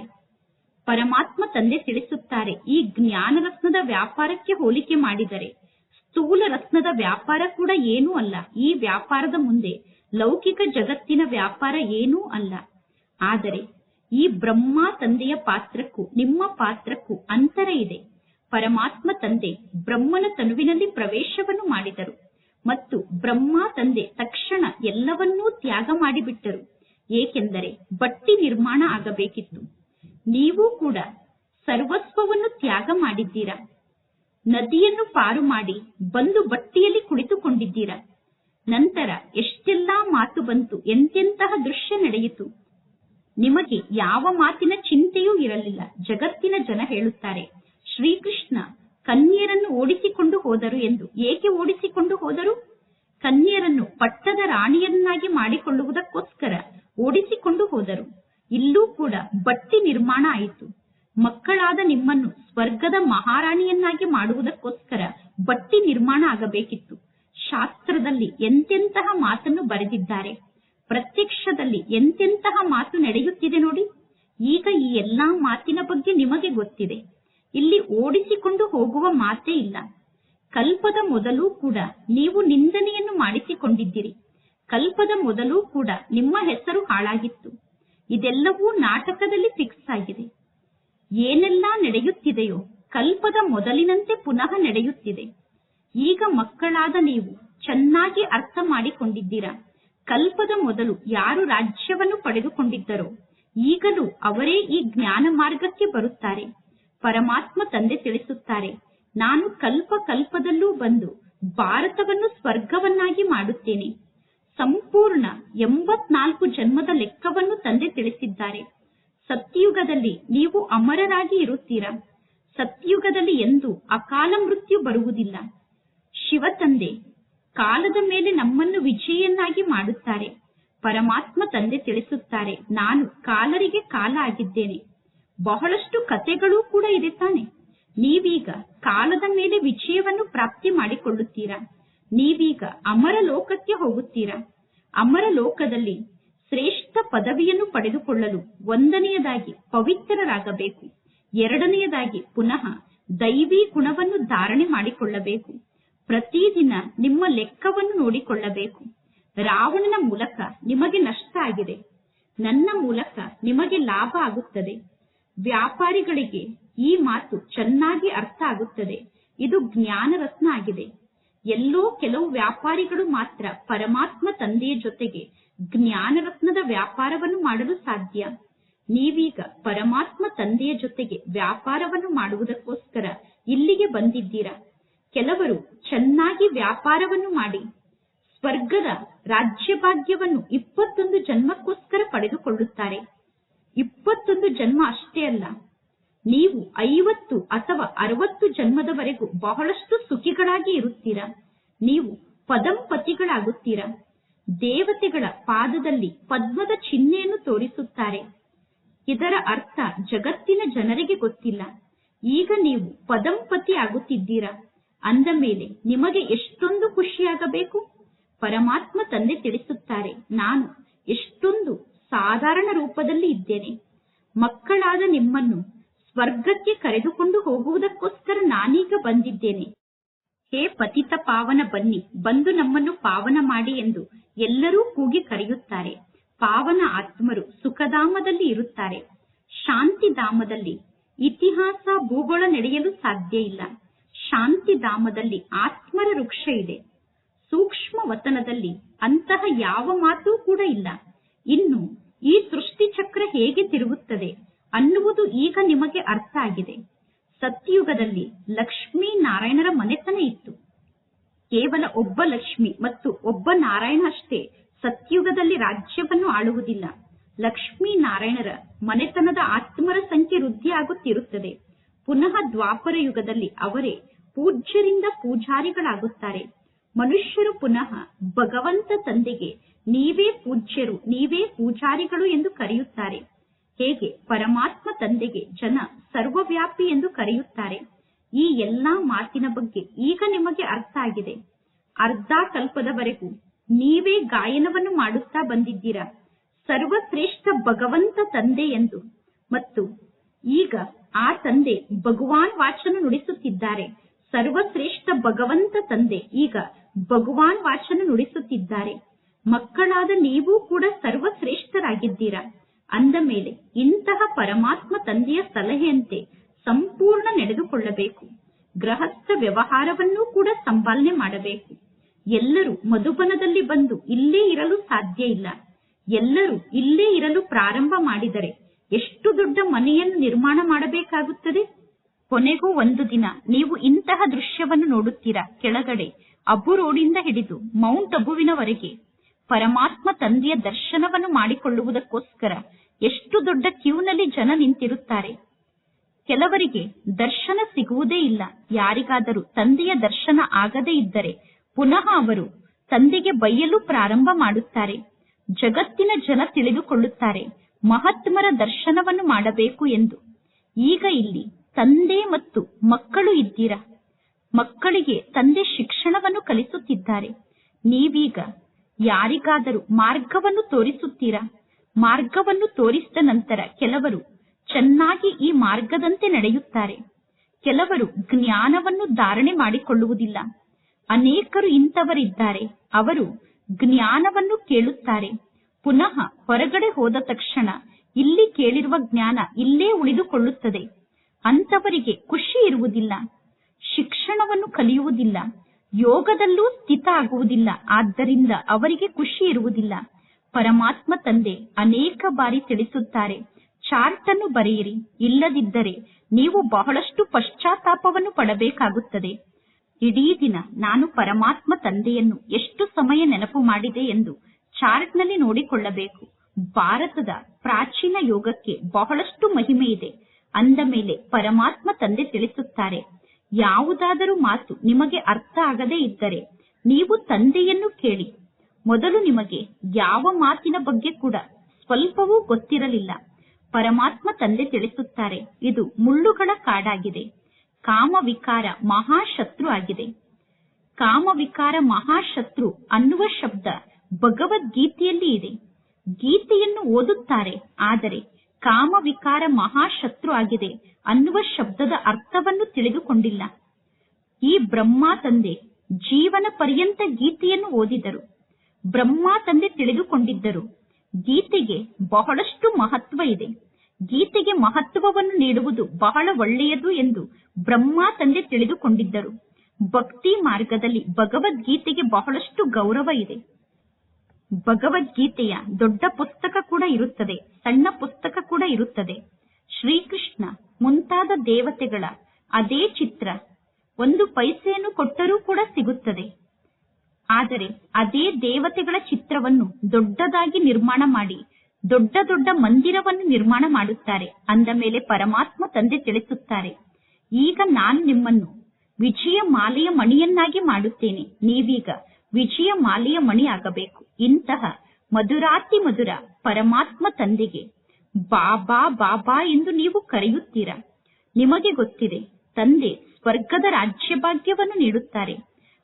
ಪರಮಾತ್ಮ ತಂದೆ ತಿಳಿಸುತ್ತಾರೆ, ಈ ಜ್ಞಾನರತ್ನದ ವ್ಯಾಪಾರಕ್ಕೆ ಹೋಲಿಕೆ ಮಾಡಿದರೆ ಸ್ಥೂಲ ರತ್ನದ ವ್ಯಾಪಾರ ಕೂಡ ಏನೂ ಅಲ್ಲ. ಈ ವ್ಯಾಪಾರದ ಮುಂದೆ ಲೌಕಿಕ ಜಗತ್ತಿನ ವ್ಯಾಪಾರ ಏನೂ ಅಲ್ಲ. ಆದರೆ ಈ ಬ್ರಹ್ಮ ತಂದೆಯ ಪಾತ್ರಕ್ಕೂ, ನಿಮ್ಮ ಪಾತ್ರಕ್ಕೂ ಅಂತರ ಇದೆ. ಪರಮಾತ್ಮ ತಂದೆ ಬ್ರಹ್ಮನ ತನುವಿನಲ್ಲಿ ಪ್ರವೇಶವನ್ನು ಮಾಡಿದರು. ಮತ್ತು ಬ್ರಹ್ಮ ತಂದೆ ತಕ್ಷಣ ಎಲ್ಲವನ್ನೂ ತ್ಯಾಗ ಮಾಡಿಬಿಟ್ಟರು. ಏಕೆಂದರೆ ಬಟ್ಟಿ ನಿರ್ಮಾಣ ಆಗಬೇಕಿತ್ತು. ನೀವು ಕೂಡ ಸರ್ವಸ್ವವನ್ನು ತ್ಯಾಗ ಮಾಡಿದ್ದೀರಾ? ನದಿಯನ್ನು ಪಾರು ಮಾಡಿ ಬಂದು ಬಟ್ಟಿಯಲ್ಲಿ ಕುಳಿತುಕೊಂಡಿದ್ದೀರಾ? ನಂತರ ಎಷ್ಟೆಲ್ಲಾ ಮಾತು ಬಂತು, ಎಂತೆಂತಹ ದೃಶ್ಯ ನಡೆಯಿತು? ನಿಮಗೆ ಯಾವ ಮಾತಿನ ಚಿಂತೆಯೂ ಇರಲಿಲ್ಲ, ಜಗತ್ತಿನ ಜನ ಹೇಳುತ್ತಾರೆ, ಶ್ರೀಕೃಷ್ಣ ಕನ್ಯರನ್ನು ಓಡಿಸಿಕೊಂಡು ಹೋದರು ಎಂದು ಏಕೆ ಓಡಿಸಿಕೊಂಡು ಹೋದರು? ಕನ್ಯರನ್ನು ಪಟ್ಟದ ರಾಣಿಯನ್ನಾಗಿ ಮಾಡಿಕೊಳ್ಳುವುದಕ್ಕೋಸ್ಕರ ಓಡಿಸಿಕೊಂಡು ಹೋದರು. ಇಲ್ಲೂ ಕೂಡ ಬಟ್ಟಿ ನಿರ್ಮಾಣ ಆಯಿತು. ಮಕ್ಕಳಾದ ನಿಮ್ಮನ್ನು ಸ್ವರ್ಗದ ಮಹಾರಾಣಿಯನ್ನಾಗಿ ಮಾಡುವುದಕ್ಕೋಸ್ಕರ ಬಟ್ಟಿ ನಿರ್ಮಾಣ ಆಗಬೇಕಿತ್ತು. ಶಾಸ್ತ್ರದಲ್ಲಿ ಎಂತೆಂತಹ ಮಾತನ್ನು ಬರೆದಿದ್ದಾರೆ? ಪ್ರತ್ಯಕ್ಷದಲ್ಲಿ ಎಂತೆಂತಹ ಮಾತು ನಡೆಯುತ್ತಿದೆ ನೋಡಿ. ಈಗ ಈ ಎಲ್ಲಾ ಮಾತಿನ ಬಗ್ಗೆ ನಿಮಗೆ ಗೊತ್ತಿದೆ. ಇಲ್ಲಿ ಓಡಿಸಿಕೊಂಡು ಹೋಗುವ ಮಾತೇ ಇಲ್ಲ. ಕಲ್ಪದ ಮೊದಲು ಕೂಡ ನೀವು ನಿಂದನೆಯನ್ನು ಮಾಡಿಸಿಕೊಂಡಿದ್ದೀರಿ. ಕಲ್ಪದ ಮೊದಲು ಕೂಡ ನಿಮ್ಮ ಹೆಸರು ಹಾಳಾಗಿತ್ತು. ಇದೆಲ್ಲವೂ ನಾಟಕದಲ್ಲಿ ಫಿಕ್ಸ್ ಆಗಿದೆ. ಏನೆಲ್ಲ ನಡೆಯುತ್ತಿದೆಯೋ ಕಲ್ಪದ ಮೊದಲಿನಂತೆ ಪುನಃ ನಡೆಯುತ್ತಿದೆ. ಈಗ ಮಕ್ಕಳಾದ ನೀವು ಚೆನ್ನಾಗಿ ಅರ್ಥ ಮಾಡಿಕೊಂಡಿದ್ದೀರಾ? ಕಲ್ಪದ ಮೊದಲು ಯಾರು ರಾಜ್ಯವನ್ನು ಪಡೆದುಕೊಂಡಿದ್ದರೋ, ಈಗಲೂ ಅವರೇ ಈ ಜ್ಞಾನ ಮಾರ್ಗಕ್ಕೆ ಬರುತ್ತಾರೆ. ಪರಮಾತ್ಮ ತಂದೆ ತಿಳಿಸುತ್ತಾರೆ, ನಾನು ಕಲ್ಪ ಕಲ್ಪದಲ್ಲೂ ಬಂದು ಭಾರತವನ್ನು ಸ್ವರ್ಗವನ್ನಾಗಿ ಮಾಡುತ್ತೇನೆ. ಸಂಪೂರ್ಣ ಎಂಬತ್ನಾಲ್ಕು ಜನ್ಮದ ಲೆಕ್ಕವನ್ನು ತಂದೆ ತಿಳಿಸಿದ್ದಾರೆ. ಸತ್ಯುಗದಲ್ಲಿ ನೀವು ಅಮರರಾಗಿ ಇರುತ್ತೀರಾ? ಸತ್ಯುಗದಲ್ಲಿ ಎಂದು ಅಕಾಲ ಮೃತ್ಯು ಬರುವುದಿಲ್ಲ. ಶಿವ ತಂದೆ ಕಾಲದ ಮೇಲೆ ನಮ್ಮನ್ನು ವಿಜಯನ್ನಾಗಿ ಮಾಡುತ್ತಾರೆ. ಪರಮಾತ್ಮ ತಂದೆ ತಿಳಿಸುತ್ತಾರೆ, ನಾನು ಕಾಲರಿಗೆ ಕಾಲ ಆಗಿದ್ದೇನೆ. ಬಹಳಷ್ಟು ಕಥೆಗಳೂ ಕೂಡ ಇದೆ ತಾನೆ. ನೀವೀಗ ಕಾಲದ ಮೇಲೆ ವಿಜಯವನ್ನು ಪ್ರಾಪ್ತಿ ಮಾಡಿಕೊಳ್ಳುತ್ತೀರಾ? ನೀವೀಗ ಅಮರ ಲೋಕಕ್ಕೆ ಹೋಗುತ್ತೀರಾ? ಅಮರ ಲೋಕದಲ್ಲಿ ಶ್ರೇಷ್ಠ ಪದವಿಯನ್ನು ಪಡೆದುಕೊಳ್ಳಲು ಒಂದನೆಯದಾಗಿ ಪವಿತ್ರರಾಗಬೇಕು. ಎರಡನೆಯದಾಗಿ ಪುನಃ ದೈವಿ ಗುಣವನ್ನು ಧಾರಣೆ ಮಾಡಿಕೊಳ್ಳಬೇಕು. ಪ್ರತಿದಿನ ನಿಮ್ಮ ಲೆಕ್ಕವನ್ನು ನೋಡಿಕೊಳ್ಳಬೇಕು. ರಾವಣನ ಮೂಲಕ ನಿಮಗೆ ನಷ್ಟ ಆಗಿದೆ. ನನ್ನ ಮೂಲಕ ನಿಮಗೆ ಲಾಭ ಆಗುತ್ತದೆ. ವ್ಯಾಪಾರಿಗಳಿಗೆ ಈ ಮಾತು ಚೆನ್ನಾಗಿ ಅರ್ಥ ಆಗುತ್ತದೆ. ಇದು ಜ್ಞಾನರತ್ನ ಆಗಿದೆ. ಎಲ್ಲೋ ಕೆಲವು ವ್ಯಾಪಾರಿಗಳು ಮಾತ್ರ ಪರಮಾತ್ಮ ತಂದೆಯ ಜೊತೆಗೆ ಜ್ಞಾನರತ್ನದ ವ್ಯಾಪಾರವನ್ನು ಮಾಡಲು ಸಾಧ್ಯ. ನೀವೀಗ ಪರಮಾತ್ಮ ತಂದೆಯ ಜೊತೆಗೆ ವ್ಯಾಪಾರವನ್ನು ಮಾಡುವುದಕ್ಕೋಸ್ಕರ ಇಲ್ಲಿಗೆ ಬಂದಿದ್ದೀರಾ? ಕೆಲವರು ಚೆನ್ನಾಗಿ ವ್ಯಾಪಾರವನ್ನು ಮಾಡಿ, ಸ್ವರ್ಗದ ರಾಜ್ಯಭಾಗ್ಯವನ್ನು ಇಪ್ಪತ್ತೊಂದು ಜನ್ಮಕ್ಕೋಸ್ಕರ ಪಡೆದುಕೊಳ್ಳುತ್ತಾರೆ. ಇಪ್ಪತ್ತೊಂದು ಜನ್ಮ ಅಷ್ಟೇ ಅಲ್ಲ, ನೀವು ಐವತ್ತು ಅಥವಾ ಅರವತ್ತು ಜನ್ಮದವರೆಗೂ ಬಹಳಷ್ಟು ಸುಖಿಗಳಾಗಿ ಇರುತ್ತೀರಾ? ನೀವು ಪದಂಪತಿಗಳಾಗುತ್ತೀರಾ? ದೇವತೆಗಳ ಪಾದದಲ್ಲಿ ಪದ್ಮದ ಚಿಹ್ನೆಯನ್ನು ತೋರಿಸುತ್ತಾರೆ. ಇದರ ಅರ್ಥ ಜಗತ್ತಿನ ಜನರಿಗೆ ಗೊತ್ತಿಲ್ಲ. ಈಗ ನೀವು ಪದಂಪತಿ ಆಗುತ್ತಿದ್ದೀರಾ? ಅಂದ ಮೇಲೆ ನಿಮಗೆ ಎಷ್ಟೊಂದು ಖುಷಿಯಾಗಬೇಕು? ಪರಮಾತ್ಮ ತಂದೆ ತಿಳಿಸುತ್ತಾರೆ, ನಾನು ಎಷ್ಟೊಂದು ಸಾಧಾರಣ ರೂಪದಲ್ಲಿ ಇದ್ದೇನೆ. ಮಕ್ಕಳಾದ ನಿಮ್ಮನ್ನು ಸ್ವರ್ಗಕ್ಕೆ ಕರೆದುಕೊಂಡು ಹೋಗುವುದಕ್ಕೋಸ್ಕರ ನಾನೀಗ ಬಂದಿದ್ದೇನೆ. ಹೇ ಪತಿತ ಪಾವನ ಬನ್ನಿ, ಬಂದು ನಮ್ಮನ್ನು ಪಾವನ ಮಾಡಿ ಎಂದು ಎಲ್ಲರೂ ಕೂಗಿ ಕರೆಯುತ್ತಾರೆ. ಪಾವನ ಆತ್ಮರು ಸುಖಧಾಮದಲ್ಲಿ ಇರುತ್ತಾರೆ. ಶಾಂತಿಧಾಮದಲ್ಲಿ ಇತಿಹಾಸ ಭೂಗೋಳ ನಡೆಯಲು ಸಾಧ್ಯ ಇಲ್ಲ. ಶಾಂತಿಧಾಮದಲ್ಲಿ ಆತ್ಮರ ವೃಕ್ಷ ಇದೆ. ಸೂಕ್ಷ್ಮ ವತನದಲ್ಲಿ ಅಂತಹ ಯಾವ ಮಾತೂ ಕೂಡ ಇಲ್ಲ. ಇನ್ನು ಈ ಸೃಷ್ಟಿ ಚಕ್ರ ಹೇಗೆ ತಿರುಗುತ್ತದೆ ಅನ್ನುವುದು ಈಗ ನಿಮಗೆ ಅರ್ಥ ಆಗಿದೆ. ಸತ್ಯುಗದಲ್ಲಿ ಲಕ್ಷ್ಮೀ ನಾರಾಯಣರ ಮನೆತನ ಇತ್ತು. ಕೇವಲ ಒಬ್ಬ ಲಕ್ಷ್ಮಿ ಮತ್ತು ಒಬ್ಬ ನಾರಾಯಣ ಅಷ್ಟೇ ಸತ್ಯುಗದಲ್ಲಿ ರಾಜ್ಯವನ್ನು ಆಳುವುದಿಲ್ಲ. ಲಕ್ಷ್ಮೀ ನಾರಾಯಣರ ಮನೆತನದ ಆತ್ಮರ ಸಂಖ್ಯೆ ವೃದ್ಧಿಯಾಗುತ್ತಿರುತ್ತದೆ. ಪುನಃ ದ್ವಾಪರ ಯುಗದಲ್ಲಿ ಅವರೇ ಪೂಜ್ಯರಿಂದ ಪೂಜಾರಿಗಳಾಗುತ್ತಾರೆ. ಮನುಷ್ಯರು ಪುನಃ ಭಗವಂತ ತಂದೆಗೆ ನೀವೇ ಪೂಜ್ಯರು, ನೀವೇ ಪೂಜಾರಿಗಳು ಎಂದು ಕರೆಯುತ್ತಾರೆ. ಹೇಗೆ? ಪರಮಾತ್ಮ ತಂದೆಗೆ ಜನ ಸರ್ವವ್ಯಾಪಿ ಎಂದು ಕರೆಯುತ್ತಾರೆ. ಈ ಎಲ್ಲಾ ಮಾತಿನ ಬಗ್ಗೆ ಈಗ ನಿಮಗೆ ಅರ್ಥ ಆಗಿದೆ. ಅರ್ಧ ಕಲ್ಪದವರೆಗೂ ನೀವೇ ಗಾಯನವನ್ನು ಮಾಡುತ್ತಾ ಬಂದಿದ್ದೀರಾ? ಸರ್ವಶ್ರೇಷ್ಠ ಭಗವಂತ ತಂದೆ ಎಂದು. ಮತ್ತು ಈಗ ಆ ತಂದೆ ಭಗವಾನ್ ವಾಚನ ನುಡಿಸುತ್ತಿದ್ದಾರೆ. ಸರ್ವಶ್ರೇಷ್ಠ ಭಗವಂತ ತಂದೆ. ಈಗ ಭಗವಾನ್ ವಾಚನ ನುಡಿಸುತ್ತಿದ್ದಾರೆ. ಮಕ್ಕಳಾದ ನೀವು ಕೂಡ ಸರ್ವಶ್ರೇಷ್ಠರಾಗಿದ್ದೀರಾ. ಅಂದ ಮೇಲೆ ಇಂತಹ ಪರಮಾತ್ಮ ತಂದೆಯ ಸಲಹೆಯಂತೆ ಸಂಪೂರ್ಣ ನಡೆದುಕೊಳ್ಳಬೇಕು. ಗೃಹಸ್ಥ ವ್ಯವಹಾರವನ್ನೂ ಕೂಡ ಸಂಪಾಲನೆ ಮಾಡಬೇಕು. ಎಲ್ಲರೂ ಮಧುಬನದಲ್ಲಿ ಬಂದು ಇಲ್ಲೇ ಇರಲು ಸಾಧ್ಯ ಇಲ್ಲ. ಎಲ್ಲರೂ ಇಲ್ಲೇ ಇರಲು ಪ್ರಾರಂಭ ಮಾಡಿದರೆ ಎಷ್ಟು ದೊಡ್ಡ ಮನೆಯನ್ನು ನಿರ್ಮಾಣ ಮಾಡಬೇಕಾಗುತ್ತದೆ? ಕೊನೆಗೂ ಒಂದು ದಿನ ನೀವು ಇಂತಹ ದೃಶ್ಯವನ್ನು ನೋಡುತ್ತೀರಾ? ಕೆಳಗಡೆ ಅಬ್ಬು ರೋಡಿಂದ ಹಿಡಿದು ಮೌಂಟ್ ಅಬುವಿನವರೆಗೆ ಪರಮಾತ್ಮ ತಂದೆಯ ದರ್ಶನವನ್ನು ಮಾಡಿಕೊಳ್ಳುವುದಕ್ಕೋಸ್ಕರ ಎಷ್ಟು ದೊಡ್ಡ ಕ್ಯೂನಲ್ಲಿ ಜನ ನಿಂತಿರುತ್ತಾರೆ. ಕೆಲವರಿಗೆ ದರ್ಶನ ಸಿಗುವುದೇ ಇಲ್ಲ. ಯಾರಿಗಾದರೂ ತಂದೆಯ ದರ್ಶನ ಆಗದೇ ಇದ್ದರೆ ಪುನಃ ಅವರು ತಂದೆಗೆ ಬೈಯಲು ಪ್ರಾರಂಭ ಮಾಡುತ್ತಾರೆ. ಜಗತ್ತಿನ ಜನ ತಿಳಿದುಕೊಳ್ಳುತ್ತಾರೆ, ಮಹಾತ್ಮರ ದರ್ಶನವನ್ನು ಮಾಡಬೇಕು ಎಂದು. ಈಗ ಇಲ್ಲಿ ತಂದೆ ಮತ್ತು ಮಕ್ಕಳು ಇದ್ದೀರಾ? ಮಕ್ಕಳಿಗೆ ತಂದೆ ಶಿಕ್ಷಣವನ್ನು ಕಲಿಸುತ್ತಿದ್ದಾರೆ. ನೀವೀಗ ಯಾರಿಗಾದರೂ ಮಾರ್ಗವನ್ನು ತೋರಿಸುತ್ತೀರಾ? ಮಾರ್ಗವನ್ನು ತೋರಿಸಿದ ನಂತರ ಕೆಲವರು ಚೆನ್ನಾಗಿ ಈ ಮಾರ್ಗದಂತೆ ನಡೆಯುತ್ತಾರೆ. ಕೆಲವರು ಜ್ಞಾನವನ್ನು ಧಾರಣೆ ಮಾಡಿಕೊಳ್ಳುವುದಿಲ್ಲ. ಅನೇಕರು ಇಂಥವರಿದ್ದಾರೆ. ಅವರು ಜ್ಞಾನವನ್ನು ಕೇಳುತ್ತಾರೆ. ಪುನಃ ಹೊರಗಡೆ ಹೋದ ತಕ್ಷಣ ಇಲ್ಲಿ ಕೇಳಿರುವ ಜ್ಞಾನ ಇಲ್ಲೇ ಉಳಿದುಕೊಳ್ಳುತ್ತದೆ. ಅಂತವರಿಗೆ ಖುಷಿ ಇರುವುದಿಲ್ಲ, ಶಿಕ್ಷಣವನ್ನು ಕಲಿಯುವುದಿಲ್ಲ, ಯೋಗದಲ್ಲೂ ಸ್ಥಿತ ಆಗುವುದಿಲ್ಲ, ಆದ್ದರಿಂದ ಅವರಿಗೆ ಖುಷಿ ಇರುವುದಿಲ್ಲ. ಪರಮಾತ್ಮ ತಂದೆ ಅನೇಕ ಬಾರಿ ತಿಳಿಸುತ್ತಾರೆ, ಚಾರ್ಟ್ ಅನ್ನು ಬರೆಯಿರಿ, ಇಲ್ಲದಿದ್ದರೆ ನೀವು ಬಹಳಷ್ಟು ಪಶ್ಚಾತ್ತಾಪವನ್ನು ಪಡಬೇಕಾಗುತ್ತದೆ. ಇಡೀ ದಿನ ನಾನು ಪರಮಾತ್ಮ ತಂದೆಯನ್ನು ಎಷ್ಟು ಸಮಯ ನೆನಪು ಮಾಡಿದೆ ಎಂದು ಚಾರ್ಟ್ನಲ್ಲಿ ನೋಡಿಕೊಳ್ಳಬೇಕು. ಭಾರತದ ಪ್ರಾಚೀನ ಯೋಗಕ್ಕೆ ಬಹಳಷ್ಟು ಮಹಿಮೆ ಇದೆ. ಅಂದ ಮೇಲೆ ಪರಮಾತ್ಮ ತಂದೆ ತಿಳಿಸುತ್ತಾರೆ, ಯಾವುದಾದರೂ ಮಾತು ನಿಮಗೆ ಅರ್ಥ ಆಗದೇ ಇದ್ದರೆ ನೀವು ತಂದೆಯನ್ನು ಕೇಳಿ. ಮೊದಲು ನಿಮಗೆ ಯಾವ ಮಾತಿನ ಬಗ್ಗೆ ಕೂಡ ಸ್ವಲ್ಪವೂ ಗೊತ್ತಿರಲಿಲ್ಲ. ಪರಮಾತ್ಮ ತಂದೆ ತಿಳಿಸುತ್ತಾರೆ, ಇದು ಮುಳ್ಳುಗಳ ಕಾಡಾಗಿದೆ. ಕಾಮ ವಿಕಾರ ಮಹಾಶತ್ರು ಆಗಿದೆ. ಕಾಮ ವಿಕಾರ ಮಹಾಶತ್ರು ಅನ್ನುವ ಶಬ್ದ ಭಗವದ್ಗೀತೆಯಲ್ಲಿ ಇದೆ. ಗೀತೆಯನ್ನು ಓದುತ್ತಾರೆ, ಆದರೆ ಕಾಮ ವಿಕಾರ ಮಹಾಶತ್ರು ಆಗಿದೆ ಅನ್ನುವ ಶಬ್ದದ ಅರ್ಥವನ್ನು ತಿಳಿದುಕೊಂಡಿಲ್ಲ. ಈ ಬ್ರಹ್ಮ ತಂದೆ ಜೀವನ ಪರ್ಯಂತ ಗೀತೆಯನ್ನು ಓದಿದರು. ಬ್ರಹ್ಮ ತಂದೆ ತಿಳಿದುಕೊಂಡಿದ್ದರು, ಗೀತೆಗೆ ಬಹಳಷ್ಟು ಮಹತ್ವ ಇದೆ. ಗೀತೆಗೆ ಮಹತ್ವವನ್ನು ನೀಡುವುದು ಬಹಳ ಒಳ್ಳೆಯದು ಎಂದು ಬ್ರಹ್ಮ ತಂದೆ ತಿಳಿದುಕೊಂಡಿದ್ದರು. ಭಕ್ತಿ ಮಾರ್ಗದಲ್ಲಿ ಭಗವದ್ಗೀತೆಗೆ ಬಹಳಷ್ಟು ಗೌರವ ಇದೆ. ಭಗವದ್ಗೀತೆಯ ದೊಡ್ಡ ಪುಸ್ತಕ ಕೂಡ ಇರುತ್ತದೆ, ಸಣ್ಣ ಪುಸ್ತಕ ಕೂಡ ಇರುತ್ತದೆ. ಶ್ರೀಕೃಷ್ಣ ಮುಂತಾದ ದೇವತೆಗಳ ಅದೇ ಚಿತ್ರ ಒಂದು ಪೈಸೆಯನ್ನು ಕೊಟ್ಟರೂ ಕೂಡ ಸಿಗುತ್ತದೆ. ಆದರೆ ಅದೇ ದೇವತೆಗಳ ಚಿತ್ರವನ್ನು ದೊಡ್ಡದಾಗಿ ನಿರ್ಮಾಣ ಮಾಡಿ, ದೊಡ್ಡ ದೊಡ್ಡ ಮಂದಿರವನ್ನು ನಿರ್ಮಾಣ ಮಾಡುತ್ತಾರೆ ಅಂದ ಮೇಲೆ ಪರಮಾತ್ಮ ತಂದೆ ತಿಳಿಸುತ್ತಾರೆ, ಈಗ ನಾನು ನಿಮ್ಮನ್ನು ವಿಜಯ ಮಾಲೆಯ ಮಣಿಯನ್ನಾಗಿ ಮಾಡುತ್ತೇನೆ. ನೀವೀಗ ವಿಜಯ ಮಾಲೆಯ ಮಣಿ ಆಗಬೇಕು ಇಂತಹ ಮಧುರಾತಿ ಮಧುರ ಪರಮಾತ್ಮ ತಂದೆಗೆ ಬಾಬಾ ಬಾಬಾ ಎಂದು ನೀವು ಕರೆಯುತ್ತೀರಾ? ನಿಮಗೆ ಗೊತ್ತಿದೆ, ತಂದೆ ಸ್ವರ್ಗದ ರಾಜ್ಯ ಭಾಗ್ಯವನ್ನು ನೀಡುತ್ತಾರೆ.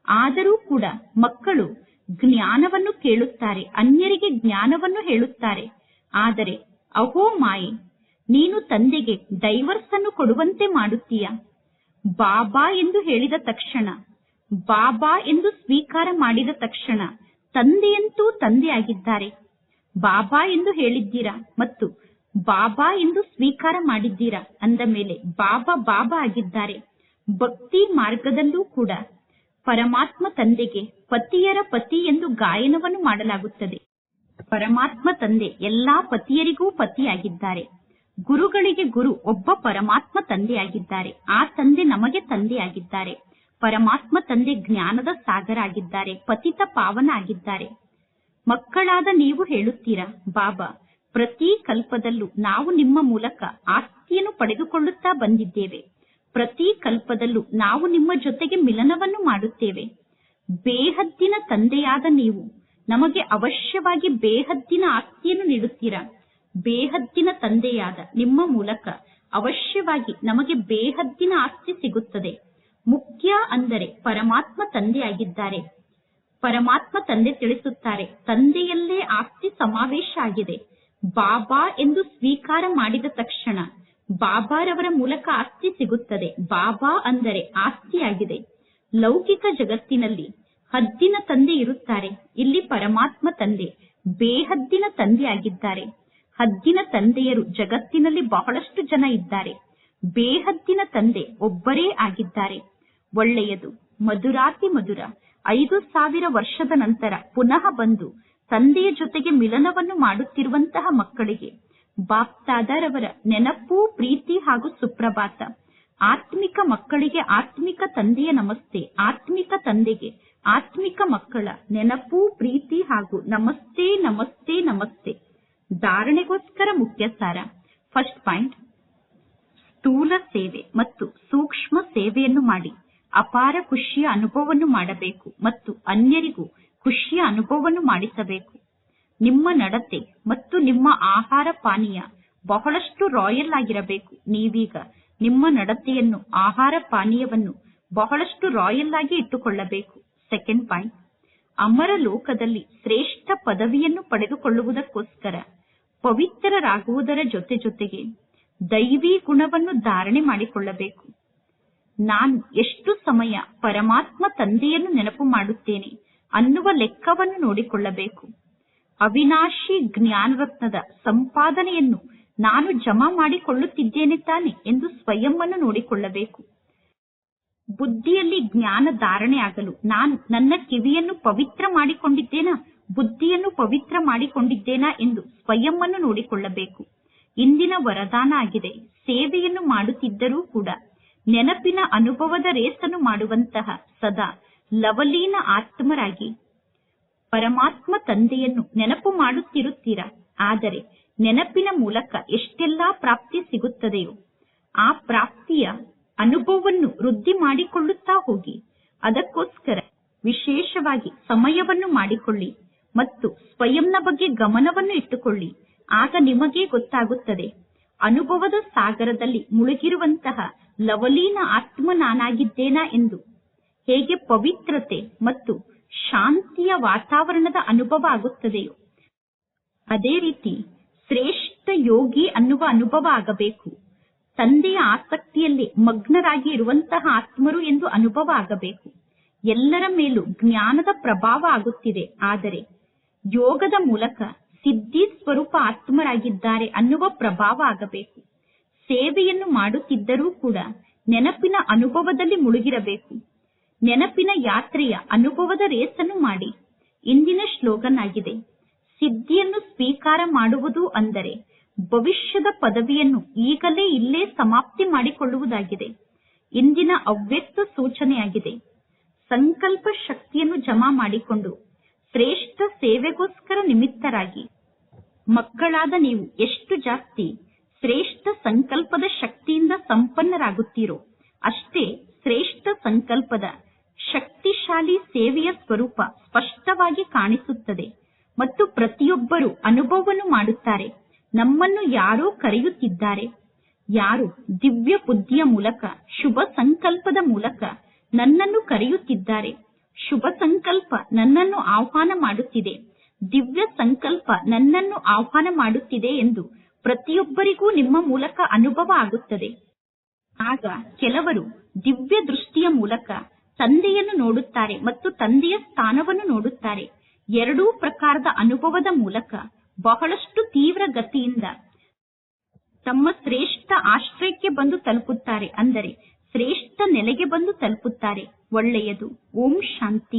ಆದರೂ ಕೂಡ ಮಕ್ಕಳು ಜ್ಞಾನವನ್ನು ಕೇಳುತ್ತಾರೆ, ಅನ್ಯರಿಗೆ ಜ್ಞಾನವನ್ನು ಹೇಳುತ್ತಾರೆ. ಆದರೆ, ಅಹೋ ಮಾಯೆ, ನೀನು ತಂದೆಗೆ ಡೈವರ್ಸ್ ಅನ್ನು ಕೊಡುವಂತೆ ಮಾಡುತ್ತೀಯ? ಬಾಬಾ ಎಂದು ಹೇಳಿದ ತಕ್ಷಣ ಬಾಬಾ ಎಂದು ಸ್ವೀಕಾರ ಮಾಡಿದ ತಕ್ಷಣ ತಂದೆಯಂತೂ ತಂದೆ ಆಗಿದ್ದಾರೆ ಬಾಬಾ ಎಂದು ಹೇಳಿದ್ದೀರಾ ಮತ್ತು ಬಾಬಾ ಎಂದು ಸ್ವೀಕಾರ ಮಾಡಿದ್ದೀರಾ ಅಂದ ಮೇಲೆ ಬಾಬಾ ಬಾಬಾ ಆಗಿದ್ದಾರೆ. ಭಕ್ತಿ ಮಾರ್ಗದಲ್ಲೂ ಕೂಡ ಪರಮಾತ್ಮ ತಂದೆಗೆ ಪತಿಯರ ಪತಿ ಎಂದು ಗಾಯನವನ್ನು ಮಾಡಲಾಗುತ್ತದೆ. ಪರಮಾತ್ಮ ತಂದೆ ಎಲ್ಲಾ ಪತಿಯರಿಗೂ ಪತಿಯಾಗಿದ್ದಾರೆ. ಗುರುಗಳಿಗೆ ಗುರು ಒಬ್ಬ ಪರಮಾತ್ಮ ತಂದೆಯಾಗಿದ್ದಾರೆ. ಆ ತಂದೆ ನಮಗೆ ತಂದೆಯಾಗಿದ್ದಾರೆ. ಪರಮಾತ್ಮ ತಂದೆ ಜ್ಞಾನದ ಸಾಗರ ಆಗಿದ್ದಾರೆ ಪತಿತ ಪಾವನ ಆಗಿದ್ದಾರೆ ಮಕ್ಕಳಾದ ನೀವು ಹೇಳುತ್ತೀರಾ, ಬಾಬಾ, ಪ್ರತಿ ಕಲ್ಪದಲ್ಲೂ ನಾವು ನಿಮ್ಮ ಮೂಲಕ ಆಸ್ತಿಯನ್ನು ಪಡೆದುಕೊಳ್ಳುತ್ತಾ ಬಂದಿದ್ದೇವೆ. ಪ್ರತಿ ಕಲ್ಪದಲ್ಲೂ ನಾವು ನಿಮ್ಮ ಜೊತೆಗೆ ಮಿಲನವನ್ನು ಮಾಡುತ್ತೇವೆ. ಬೇಹದ್ದಿನ ತಂದೆಯಾದ ನೀವು ನಮಗೆ ಅವಶ್ಯವಾಗಿ ಬೇಹದ್ದಿನ ಆಸ್ತಿಯನ್ನು ನೀಡುತ್ತೀರಾ? ಬೇಹದ್ದಿನ ತಂದೆಯಾದ ನಿಮ್ಮ ಮೂಲಕ ಅವಶ್ಯವಾಗಿ ನಮಗೆ ಬೇಹದ್ದಿನ ಆಸ್ತಿ ಸಿಗುತ್ತದೆ. ಮುಖ್ಯ ಅಂದರೆ ಪರಮಾತ್ಮ ತಂದೆಯಾಗಿದ್ದಾರೆ. ಪರಮಾತ್ಮ ತಂದೆ ತಿಳಿಸುತ್ತಾರೆ, ತಂದೆಯಲ್ಲೇ ಆಸ್ತಿ ಸಮಾವೇಶ ಆಗಿದೆ. ಬಾಬಾ ಎಂದು ಸ್ವೀಕಾರ ಮಾಡಿದ ತಕ್ಷಣ ಬಾಬಾರವರ ಮೂಲಕ ಆಸ್ತಿ ಸಿಗುತ್ತದೆ. ಬಾಬಾ ಅಂದರೆ ಆಸ್ತಿಯಾಗಿದೆ. ಲೌಕಿಕ ಜಗತ್ತಿನಲ್ಲಿ ಹದ್ದಿನ ತಂದೆ ಇರುತ್ತಾರೆ. ಇಲ್ಲಿ ಪರಮಾತ್ಮ ತಂದೆ, ಬೇಹದ್ದಿನ ತಂದೆಯಾಗಿದ್ದಾರೆ. ಹದ್ದಿನ ತಂದೆಯರು ಜಗತ್ತಿನಲ್ಲಿ ಬಹಳಷ್ಟು ಜನ ಇದ್ದಾರೆ. ಬೇಹದ್ದಿನ ತಂದೆ ಒಬ್ಬರೇ ಆಗಿದ್ದಾರೆ. ಒಳ್ಳೆಯದು. ಮಧುರಾತಿ ಮಧುರ. ಐದು ಸಾವಿರ ವರ್ಷದ ನಂತರ ಪುನಃ ಬಂದು ತಂದೆಯ ಜೊತೆಗೆ ಮಿಲನವನ್ನು ಮಾಡುತ್ತಿರುವಂತಹ ಮಕ್ಕಳಿಗೆ ಬಾಪ್ತಾದರವರ ನೆನಪು, ಪ್ರೀತಿ ಹಾಗೂ ಸುಪ್ರಭಾತ. ಆತ್ಮಿಕ ಮಕ್ಕಳಿಗೆ ಆತ್ಮಿಕ ತಂದೆಯ ನಮಸ್ತೆ, ಆತ್ಮಿಕ ತಂದೆಗೆ ಆತ್ಮಿಕ ಮಕ್ಕಳ ನೆನಪು, ಪ್ರೀತಿ ಹಾಗೂ ನಮಸ್ತೆ ನಮಸ್ತೆ ನಮಸ್ತೆ. ಧಾರಣೆಗೋಸ್ಕರ ಮುಖ್ಯ ಸಾರ ಫಸ್ಟ್ ಪಾಯಿಂಟ್, ಸ್ಥೂಲ ಸೇವೆ ಮತ್ತು ಸೂಕ್ಷ್ಮ ಸೇವೆಯನ್ನು ಮಾಡಿ. ಅಪಾರ ಖುಷಿಯ ಅನುಭವವನ್ನು ಮಾಡಬೇಕು ಮತ್ತು ಅನ್ಯರಿಗೂ ಖುಷಿಯ ಅನುಭವವನ್ನು ಮಾಡಿಸಬೇಕು. ನಿಮ್ಮ ನಡತೆ ಮತ್ತು ನಿಮ್ಮ ಆಹಾರ ಪಾನೀಯ ಬಹಳಷ್ಟು ರಾಯಲ್ ಆಗಿರಬೇಕು. ನೀವೀಗ ನಿಮ್ಮ ನಡತೆಯನ್ನು, ಆಹಾರ ಪಾನೀಯವನ್ನು ಬಹಳಷ್ಟು ರಾಯಲ್ ಆಗಿ ಇಟ್ಟುಕೊಳ್ಳಬೇಕು. ಸೆಕೆಂಡ್ ಪಾಯಿಂಟ್, ಅಮರ ಲೋಕದಲ್ಲಿ ಶ್ರೇಷ್ಠ ಪದವಿಯನ್ನು ಪಡೆದುಕೊಳ್ಳುವುದಕ್ಕೋಸ್ಕರ ಪವಿತ್ರರಾಗುವುದರ ಜೊತೆ ಜೊತೆಗೆ ದೈವಿ ಗುಣವನ್ನು ಧಾರಣೆ ಮಾಡಿಕೊಳ್ಳಬೇಕು. ನಾನು ಎಷ್ಟು ಸಮಯ ಪರಮಾತ್ಮ ತಂದೆಯನ್ನು ನೆನಪು ಮಾಡುತ್ತೇನೆ ಅನ್ನುವ ಲೆಕ್ಕವನ್ನು ನೋಡಿಕೊಳ್ಳಬೇಕು. ಅವಿನಾಶಿ ಜ್ಞಾನರತ್ನದ ಸಂಪಾದನೆಯನ್ನು ನಾನು ಜಮಾ ಮಾಡಿಕೊಳ್ಳುತ್ತಿದ್ದೇನೆ ತಾನೆ ಎಂದು ಸ್ವಯಂವನ್ನು ನೋಡಿಕೊಳ್ಳಬೇಕು. ಬುದ್ಧಿಯಲ್ಲಿ ಜ್ಞಾನ ಧಾರಣೆ ಆಗಲು ನಾನು ನನ್ನ ಕಿವಿಯನ್ನು ಪವಿತ್ರ ಮಾಡಿಕೊಂಡಿದ್ದೇನಾ, ಬುದ್ಧಿಯನ್ನು ಪವಿತ್ರ ಮಾಡಿಕೊಂಡಿದ್ದೇನಾ ಎಂದು ಸ್ವಯಂವನ್ನು ನೋಡಿಕೊಳ್ಳಬೇಕು. ಇಂದಿನ ವರದಾನ ಆಗಿದೆ, ಸೇವೆಯನ್ನು ಮಾಡುತ್ತಿದ್ದರೂ ಕೂಡ ನೆನಪಿನ ಅನುಭವದ ರೇಸನ್ನು ಮಾಡುವಂತಹ ಸದಾ ಲವಲೀನ ಆತ್ಮರಾಗಿ ಪರಮಾತ್ಮ ತಂದೆಯನ್ನು ನೆನಪು ಮಾಡುತ್ತಿರುತ್ತೀರಾ? ಆದರೆ ನೆನಪಿನ ಮೂಲಕ ಎಷ್ಟೆಲ್ಲಾ ಪ್ರಾಪ್ತಿ ಸಿಗುತ್ತದೆಯೋ, ಆ ಪ್ರಾಪ್ತಿಯ ಅನುಭವವನ್ನು ವೃದ್ಧಿ ಮಾಡಿಕೊಳ್ಳುತ್ತಾ ಹೋಗಿ. ಅದಕ್ಕೋಸ್ಕರ ವಿಶೇಷವಾಗಿ ಸಮಯವನ್ನು ಮಾಡಿಕೊಳ್ಳಿ ಮತ್ತು ಸ್ವಯಂನ ಬಗ್ಗೆ ಗಮನವನ್ನು ಇಟ್ಟುಕೊಳ್ಳಿ. ಆಗ ನಿಮಗೇ ಗೊತ್ತಾಗುತ್ತದೆ. ಅನುಭವದ ಸಾಗರದಲ್ಲಿ ಮುಳುಗಿರುವಂತಹ ಲವಲೀನ ಆತ್ಮ ನಾನಾಗಿದ್ದೇನಾ ಎಂದು? ಹೇಗೆ ಪವಿತ್ರತೆ ಮತ್ತು ಶಾಂತಿಯ ವಾತಾವರಣದ ಅನುಭವ ಆಗುತ್ತದೆಯೋ? ಅದೇ ರೀತಿ ಶ್ರೇಷ್ಠ ಯೋಗಿ ಅನ್ನುವ ಅನುಭವ ಆಗಬೇಕು. ತಂದೆಯ ಆಸಕ್ತಿಯಲ್ಲಿ ಮಗ್ನರಾಗಿ ಇರುವಂತಹ ಆತ್ಮರು ಎಂದು ಅನುಭವ ಆಗಬೇಕು. ಎಲ್ಲರ ಮೇಲೂ ಜ್ಞಾನದ ಪ್ರಭಾವ ಆಗುತ್ತಿದೆ. ಆದರೆ ಯೋಗದ ಮೂಲಕ ಸಿದ್ಧಿ ಸ್ವರೂಪ ಆತ್ಮರಾಗಿದ್ದಾರೆ ಅನ್ನುವ ಪ್ರಭಾವ ಆಗಬೇಕು. ಸೇವೆಯನ್ನು ಮಾಡುತ್ತಿದ್ದರೂ ಕೂಡ ನೆನಪಿನ ಅನುಭವದಲ್ಲಿ ಮುಳುಗಿರಬೇಕು. ನೆನಪಿನ ಯಾತ್ರೆಯ ಅನುಭವದ ರೇಸನ್ನು ಮಾಡಿ. ಇಂದಿನ ಶ್ಲೋಗನ್ ಆಗಿದೆ ಸಿದ್ಧಿಯನ್ನು ಸ್ವೀಕಾರ ಮಾಡುವುದು ಅಂದರೆ ಭವಿಷ್ಯದ ಪದವಿಯನ್ನು ಈಗಲೇ ಇಲ್ಲೇ ಸಮಾಪ್ತಿ ಮಾಡಿಕೊಳ್ಳುವುದಾಗಿದೆ. ಇಂದಿನ ಅವ್ಯಕ್ತ ಸೂಚನೆಯಾಗಿದೆ. ಸಂಕಲ್ಪ ಶಕ್ತಿಯನ್ನು ಜಮಾ ಮಾಡಿಕೊಂಡು ಶ್ರೇಷ್ಠ ಸೇವೆಗೋಸ್ಕರ ನಿಮಿತ್ತರಾಗಿ ಮಕ್ಕಳಾದ ನೀವು ಎಷ್ಟು ಜಾಸ್ತಿ ಶ್ರೇಷ್ಠ ಸಂಕಲ್ಪದ ಶಕ್ತಿಯಿಂದ ಸಂಪನ್ನರಾಗುತ್ತೀರೋ, ಅಷ್ಟೇ ಶ್ರೇಷ್ಠ ಸಂಕಲ್ಪದ ಶಕ್ತಿಶಾಲಿ ಸೇವೆಯ ಸ್ವರೂಪ ಸ್ಪಷ್ಟವಾಗಿ ಕಾಣಿಸುತ್ತದೆ ಮತ್ತು ಪ್ರತಿಯೊಬ್ಬರೂ ಅನುಭವವನ್ನು ಮಾಡುತ್ತಾರೆ. ನಮ್ಮನ್ನು ಯಾರೋ ಕರೆಯುತ್ತಿದ್ದಾರೆ. ಯಾರು ದಿವ್ಯ ಬುದ್ಧಿಯ ಮೂಲಕ, ಶುಭ ಸಂಕಲ್ಪದ ಮೂಲಕ ನನ್ನನ್ನು ಕರೆಯುತ್ತಿದ್ದಾರೆ. ಶುಭ ಸಂಕಲ್ಪ ನನ್ನನ್ನು ಆಹ್ವಾನ ಮಾಡುತ್ತಿದೆ. ದಿವ್ಯ ಸಂಕಲ್ಪ ನನ್ನನ್ನು ಆಹ್ವಾನ ಮಾಡುತ್ತಿದೆ ಎಂದು ಪ್ರತಿಯೊಬ್ಬರಿಗೂ ನಿಮ್ಮ ಮೂಲಕ ಅನುಭವ ಆಗುತ್ತದೆ. ಆಗ ಕೆಲವರು ದಿವ್ಯ ದೃಷ್ಟಿಯ ಮೂಲಕ ತಂದೆಯನ್ನು ನೋಡುತ್ತಾರೆ ಮತ್ತು ತಂದೆಯ ಸ್ಥಾನವನ್ನು ನೋಡುತ್ತಾರೆ. ಎರಡೂ ಪ್ರಕಾರದ ಅನುಭವದ ಮೂಲಕ ಬಹಳಷ್ಟು ತೀವ್ರ ಗತಿಯಿಂದ ತಮ್ಮ ಶ್ರೇಷ್ಠ ಆಶ್ರಯಕ್ಕೆ ಬಂದು ತಲುಪುತ್ತಾರೆ. ಅಂದರೆ ಶ್ರೇಷ್ಠ ನೆಲೆಗೆ ಬಂದು ತಲುಪುತ್ತಾರೆ. ಒಳ್ಳೆಯದು. ಓಂ ಶಾಂತಿ.